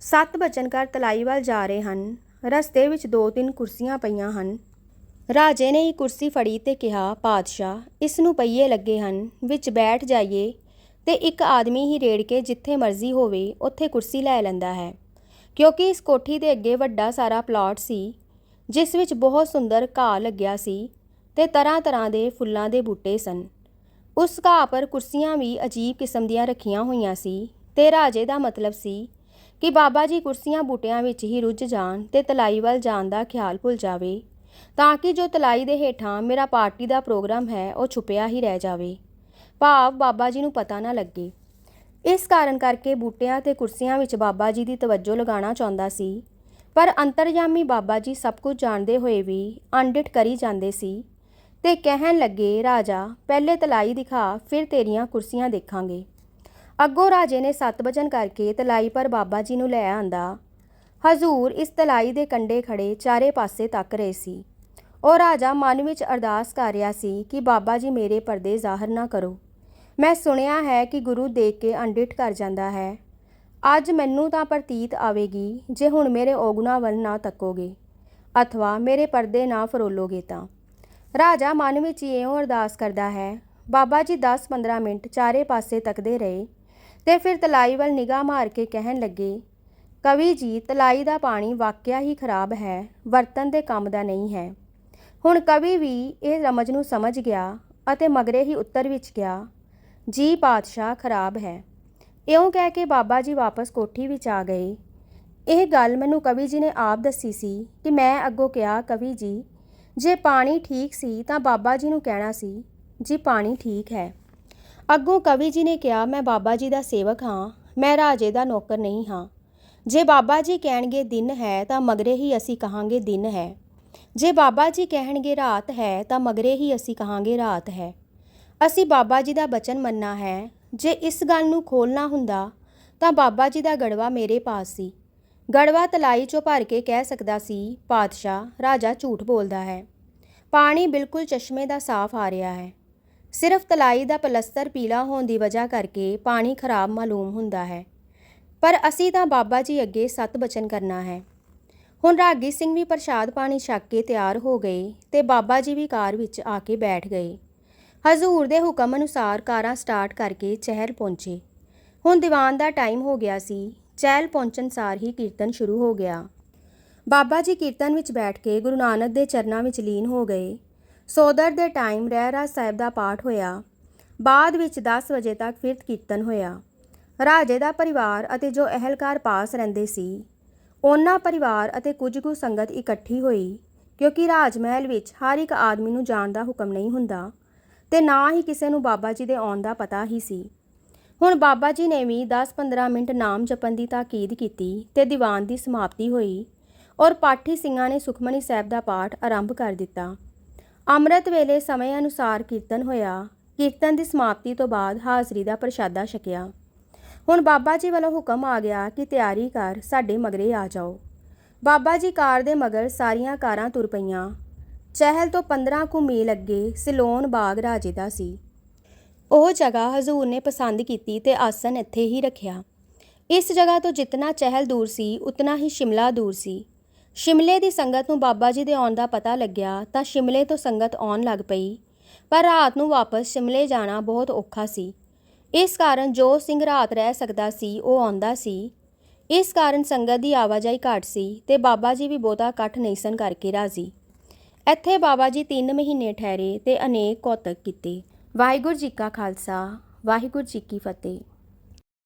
S1: ਸੱਤ ਬਚਨਕਾਰ ਤਲਾਈ ਵੱਲ ਜਾ ਰਹੇ ਹਨ। ਰਸਤੇ ਵਿੱਚ ਦੋ ਤਿੰਨ ਕੁਰਸੀਆਂ ਪਈਆਂ ਹਨ। ਰਾਜੇ ਨੇ ਇੱਕ ਕੁਰਸੀ ਫੜੀ ਤੇ ਕਿਹਾ, ਪਾਤਸ਼ਾਹ, ਇਸ ਨੂੰ ਪਈਏ ਲੱਗੇ ਹਨ। ਵਿੱਚ ਬੈਠ ਜਾਈਏ। ਤੇ ਇੱਕ ਆਦਮੀ ਹੀ ਰੇੜ ਕੇ ਜਿੱਥੇ ਮਰਜ਼ੀ ਹੋਵੇ, ਉੱਥੇ ਕੁਰਸੀ ਲੈ ਲੈਂਦਾ ਹੈ। ਕਿਉਂਕਿ ਇਸ ਕੋਠੀ ਦੇ ਅੱਗੇ ਵੱਡਾ ਸਾਰਾ ਪਲਾਟ ਸੀ, ਜਿਸ ਵਿੱਚ ਬਹੁਤ ਸੁੰਦਰ ਘਾਹ ਲੱਗਿਆ ਸੀ ਤੇ ਤਰ੍ਹਾਂ ਤਰ੍ਹਾਂ ਦੇ ਫੁੱਲਾਂ ਦੇ ਬੂਟੇ ਸਨ। ਉਸ ਘਾਹ ਪਰ ਕੁਰਸੀਆਂ ਵੀ ਅਜੀਬ ਕਿਸਮ ਦੀਆਂ ਰੱਖੀਆਂ ਹੋਈਆਂ ਸੀ ਤੇ ਰਾਜੇ ਦਾ ਮਤਲਬ ਸੀ ਕਿ ਬਾਬਾ ਜੀ ਕੁਰਸੀਆਂ ਬੂਟਿਆਂ ਵਿੱਚ ਹੀ ਰੁੱਝ ਜਾਣ ਤੇ ਤਲਾਈ ਵੱਲ ਜਾਣ ਦਾ ਖਿਆਲ ਭੁੱਲ ਜਾਵੇ, ਤਾਂ ਕਿ ਜੋ ਤਲਾਈ ਦੇ ਹੇਠਾਂ ਮੇਰਾ ਪਾਰਟੀ ਦਾ ਪ੍ਰੋਗਰਾਮ ਹੈ, ਉਹ ਛੁਪਿਆ ਹੀ ਰਹਿ ਜਾਵੇ। ਭਾਵ ਬਾਬਾ ਜੀ ਨੂੰ ਪਤਾ ਨਾ ਲੱਗੇ। ਇਸ ਕਾਰਨ ਕਰਕੇ ਬੂਟਿਆਂ ਤੇ ਕੁਰਸੀਆਂ ਵਿੱਚ ਬਾਬਾ ਜੀ ਦੀ ਤਵੱਜੋ ਲਗਾਉਣਾ ਚਾਹੁੰਦਾ ਸੀ। ਪਰ ਅੰਤਰਯਾਮੀ ਬਾਬਾ ਜੀ ਸਭ ਕੁਝ ਜਾਣਦੇ ਹੋਏ ਵੀ ਅਣਡਿਠ ਕਰੀ ਜਾਂਦੇ ਸੀ ਤੇ ਕਹਿਣ ਲੱਗੇ, ਰਾਜਾ, ਪਹਿਲੇ ਤਲਾਈ ਦਿਖਾ, ਫਿਰ ਤੇਰੀਆਂ ਕੁਰਸੀਆਂ ਦੇਖਾਂਗੇ। ਅੱਗੋਂ ਰਾਜੇ ਨੇ ਸੱਤ ਵਚਨ ਕਰਕੇ ਤਲਾਈ ਪਰ ਬਾਬਾ ਜੀ ਨੂੰ ਲੈ ਆਂਦਾ। ਹਜ਼ੂਰ ਇਸ ਤਲਾਈ ਦੇ ਕੰਢੇ ਖੜੇ ਚਾਰੇ ਪਾਸੇ ਤੱਕ ਰਹੇ ਸੀ। ਉਹ ਰਾਜਾ ਮਨ ਵਿੱਚ ਅਰਦਾਸ ਕਰ ਰਿਹਾ ਸੀ ਕਿ ਬਾਬਾ ਜੀ ਮੇਰੇ ਪਰਦੇ ਜ਼ਾਹਰ ਨਾ ਕਰੋ। ਮੈਂ ਸੁਣਿਆ ਹੈ ਕਿ ਗੁਰੂ ਦੇਖ ਕੇ ਅਣਡਿਠ ਕਰ ਜਾਂਦਾ ਹੈ। ਅੱਜ ਮੈਨੂੰ ਤਾਂ ਪ੍ਰਤੀਤ ਆਵੇਗੀ ਜੇ ਹੁਣ ਮੇਰੇ ਔਗੁਣਾ ਵੱਲ ਨਾ ਤੱਕੋਗੇ। ਅਥਵਾ ਮੇਰੇ ਪਰਦੇ ਨਾ ਫਰੋਲੋਗੇ ਤਾਂ। ਰਾਜਾ ਮਨ ਵਿੱਚ ਇਉਂ ਅਰਦਾਸ ਕਰਦਾ ਹੈ, ਬਾਬਾ ਜੀ 10-15 ਮਿੰਟ ਚਾਰੇ ਪਾਸੇ ਤੱਕਦੇ ਰਹੇ। ਤੇ ਫਿਰ ਤਲਾਈ ਵੱਲ ਨਿਗਾਹ ਮਾਰ ਕੇ ਕਹਿਣ ਲੱਗੇ, ਕਵੀ ਜੀ, ਤਲਾਈ ਦਾ ਪਾਣੀ ਵਾਕਿਆ ਹੀ ਖਰਾਬ ਹੈ ਵਰਤਨ ਦੇ ਕੰਮ ਦਾ ਨਹੀਂ ਹੈ। ਹੁਣ ਕਵੀ ਵੀ ਇਹ ਰਮਜ ਨੂੰ ਸਮਝ ਗਿਆ ਅਤੇ ਮਗਰੇ ਹੀ ਉੱਤਰ ਵਿੱਚ ਗਿਆ, ਜੀ, ਪਾਤਸ਼ਾਹ ਖਰਾਬ ਹੈ। ਇਉਂ ਕਹਿ ਕੇ ਬਾਬਾ ਜੀ ਵਾਪਸ ਕੋਠੀ ਵਿੱਚ ਆ ਗਏ। ਇਹ ਗੱਲ ਮੈਨੂੰ ਕਵੀ ਜੀ ਨੇ ਆਪ ਦੱਸੀ ਸੀ ਕਿ ਮੈਂ ਅੱਗੋਂ ਕਿਹਾ, ਕਵੀ ਜੀ, ਜੇ ਪਾਣੀ ਠੀਕ ਸੀ ਤਾਂ ਬਾਬਾ ਜੀ ਨੂੰ ਕਹਿਣਾ ਸੀ, ਜੀ, ਪਾਣੀ ਠੀਕ ਹੈ। ਅੱਗੋਂ ਕਵੀ ਜੀ ਨੇ ਕਿਹਾ, ਮੈਂ ਬਾਬਾ ਜੀ ਦਾ ਸੇਵਕ ਹਾਂ, ਮੈਂ ਰਾਜੇ ਦਾ ਨੌਕਰ ਨਹੀਂ ਹਾਂ। ਜੇ ਬਾਬਾ ਜੀ ਕਹਿਣਗੇ ਦਿਨ ਹੈ, ਤਾਂ ਮਗਰੇ ਹੀ ਅਸੀਂ ਕਹਾਂਗੇ ਦਿਨ ਹੈ। ਜੇ ਬਾਬਾ ਜੀ ਕਹਿਣਗੇ ਰਾਤ ਹੈ, ਤਾਂ ਮਗਰੇ ਹੀ ਅਸੀਂ ਕਹਾਂਗੇ ਰਾਤ ਹੈ। ਅਸੀਂ ਬਾਬਾ ਜੀ ਦਾ ਬਚਨ ਮੰਨਣਾ ਹੈ। ਜੇ ਇਸ ਗੱਲ ਨੂੰ ਖੋਲਣਾ ਹੁੰਦਾ, ਤਾਂ ਬਾਬਾ ਜੀ ਦਾ ਗੜਵਾ ਮੇਰੇ ਪਾਸ ਸੀ। ਗੜਵਾ ਤਲਾਈ ਚੋਂ ਭਰ ਕੇ ਕਹਿ ਸਕਦਾ ਸੀ, ਪਾਤਸ਼ਾਹ, ਰਾਜਾ ਝੂਠ ਬੋਲਦਾ ਹੈ। ਪਾਣੀ ਬਿਲਕੁਲ ਚਸ਼ਮੇ ਦਾ ਸਾਫ਼ ਆ ਰਿਹਾ ਹੈ। ਸਿਰਫ ਤਲਾਈ ਦਾ ਪਲਸਤਰ ਪੀਲਾ ਹੋਣ ਦੀ ਵਜ੍ਹਾ ਕਰਕੇ ਪਾਣੀ ਖਰਾਬ ਮਾਲੂਮ ਹੁੰਦਾ ਹੈ। ਪਰ ਅਸੀਂ ਤਾਂ ਬਾਬਾ ਜੀ ਅੱਗੇ ਸਤ ਬਚਨ ਕਰਨਾ ਹੈ। ਹੁਣ ਰਾਗੀ ਸਿੰਘ ਵੀ ਪ੍ਰਸ਼ਾਦ ਪਾਣੀ ਛੱਕ ਕੇ ਤਿਆਰ ਹੋ ਗਏ ਤੇ ਬਾਬਾ ਜੀ ਵੀ ਕਾਰ ਵਿੱਚ ਆ ਕੇ ਬੈਠ ਗਏ। ਹਜ਼ੂਰ ਦੇ ਹੁਕਮ ਅਨੁਸਾਰ ਕਾਰਾਂ ਸਟਾਰਟ ਕਰਕੇ ਚਹਿਲ ਪਹੁੰਚੇ। ਹੁਣ ਦੀਵਾਨ ਦਾ ਟਾਈਮ ਹੋ ਗਿਆ ਸੀ। ਚਹਿਲ ਪਹੁੰਚਣ ਸਾਰ ਹੀ ਕੀਰਤਨ ਸ਼ੁਰੂ ਹੋ ਗਿਆ। ਬਾਬਾ ਜੀ ਕੀਰਤਨ ਵਿੱਚ ਬੈਠ ਕੇ ਗੁਰੂ ਨਾਨਕ ਦੇ ਚਰਨਾਂ ਵਿੱਚ ਲੀਨ ਹੋ ਗਏ। ਸੋਦਰ ਦੇ ਟਾਈਮ ਰਹਿਰਾਜ ਸਾਹਿਬ ਦਾ ਪਾਠ ਹੋਇਆ। ਬਾਅਦ ਵਿੱਚ 10 ਵਜੇ ਤੱਕ ਫਿਰਤ ਕੀਰਤਨ ਹੋਇਆ। ਰਾਜੇ ਦਾ ਪਰਿਵਾਰ ਅਤੇ ਜੋ ਅਹਿਲਕਾਰ ਪਾਸ ਰਹਿੰਦੇ ਸੀ, ਉਹਨਾਂ ਪਰਿਵਾਰ ਅਤੇ ਕੁਝ ਕੁ ਸੰਗਤ ਇਕੱਠੀ ਹੋਈ, ਕਿਉਂਕਿ ਰਾਜ ਮਹਿਲ ਵਿੱਚ ਹਰ ਇੱਕ ਆਦਮੀ ਨੂੰ ਜਾਣ ਦਾ ਹੁਕਮ ਨਹੀਂ ਹੁੰਦਾ ਤੇ ਨਾ ਹੀ ਕਿਸੇ ਨੂੰ ਬਾਬਾ ਜੀ ਦੇ ਆਉਣ ਦਾ ਪਤਾ ਹੀ ਸੀ। ਹੁਣ ਬਾਬਾ ਜੀ ਨੇ ਵੀ 10-15 ਮਿੰਟ ਨਾਮ ਜਪਣ ਦੀ ਤਾਕੀਦ ਕੀਤੀ ਤੇ ਦੀਵਾਨ ਦੀ ਸਮਾਪਤੀ ਹੋਈ ਔਰ ਪਾਠੀ ਸਿੰਘਾਂ ਨੇ ਸੁਖਮਨੀ ਸਾਹਿਬ ਦਾ ਪਾਠ ਆਰੰਭ ਕਰ ਦਿੱਤਾ। ਅੰਮ੍ਰਿਤ ਵੇਲੇ ਸਮੇਂ ਅਨੁਸਾਰ ਕੀਰਤਨ ਹੋਇਆ। ਕੀਰਤਨ ਦੀ ਸਮਾਪਤੀ ਤੋਂ ਬਾਅਦ ਹਾਜ਼ਰੀ ਦਾ ਪ੍ਰਸ਼ਾਦਾ ਛਕਿਆ। ਹੁਣ ਬਾਬਾ ਜੀ ਵੱਲੋਂ ਹੁਕਮ ਆ ਗਿਆ ਕਿ ਤਿਆਰੀ ਕਰ ਸਾਡੇ ਮਗਰੇ ਆ ਜਾਓ। ਬਾਬਾ ਜੀ ਕਾਰ ਦੇ ਮਗਰ ਸਾਰੀਆਂ ਕਾਰਾਂ ਤੁਰ ਪਈਆਂ। ਚਹਿਲ ਤੋਂ 15 ਕੁ ਮੀਲ ਅੱਗੇ ਸਿਲੋਨ ਬਾਗ ਰਾਜੇ ਦਾ ਸੀ। ਉਹ ਜਗ੍ਹਾ ਹਜ਼ੂਰ ਨੇ ਪਸੰਦ ਕੀਤੀ ਤੇ ਆਸਨ ਇੱਥੇ ਹੀ ਰੱਖਿਆ। ਇਸ ਜਗ੍ਹਾ ਤੋਂ ਜਿੰਨਾ ਚਹਿਲ ਦੂਰ ਸੀ, ਉਤਨਾ ਹੀ ਸ਼ਿਮਲਾ ਦੂਰ ਸੀ। ਸ਼ਿਮਲੇ ਦੀ ਸੰਗਤ ਨੂੰ ਬਾਬਾ ਜੀ ਦੇ ਆਉਣ ਦਾ ਪਤਾ ਲੱਗਿਆ ਤਾਂ ਸ਼ਿਮਲੇ ਤੋਂ ਸੰਗਤ ਆਉਣ ਲੱਗ ਪਈ। ਪਰ ਰਾਤ ਨੂੰ ਵਾਪਸ ਸ਼ਿਮਲੇ ਜਾਣਾ ਬਹੁਤ ਔਖਾ ਸੀ। ਇਸ ਕਾਰਨ ਜੋ ਸਿੰਘ ਰਾਤ ਰਹਿ ਸਕਦਾ ਸੀ, ਉਹ ਆਉਂਦਾ ਸੀ। ਇਸ ਕਾਰਨ ਸੰਗਤ ਦੀ ਆਵਾਜਾਈ ਘੱਟ ਸੀ ਤੇ ਬਾਬਾ ਜੀ ਵੀ ਬਹੁਤਾ ਇਕੱਠ ਨਹੀਂ ਸਨ ਕਰਕੇ ਰਾਜ਼ੀ। ਇੱਥੇ ਬਾਬਾ ਜੀ 3 ਮਹੀਨੇ ਠਹਿਰੇ ਤੇ ਅਨੇਕ ਕੌਤਕ ਕੀਤੇ। ਵਾਹਿਗੁਰੂ ਜੀ ਕਾ ਖਾਲਸਾ, ਵਾਹਿਗੁਰੂ ਜੀ ਕੀ ਫਤਿਹ।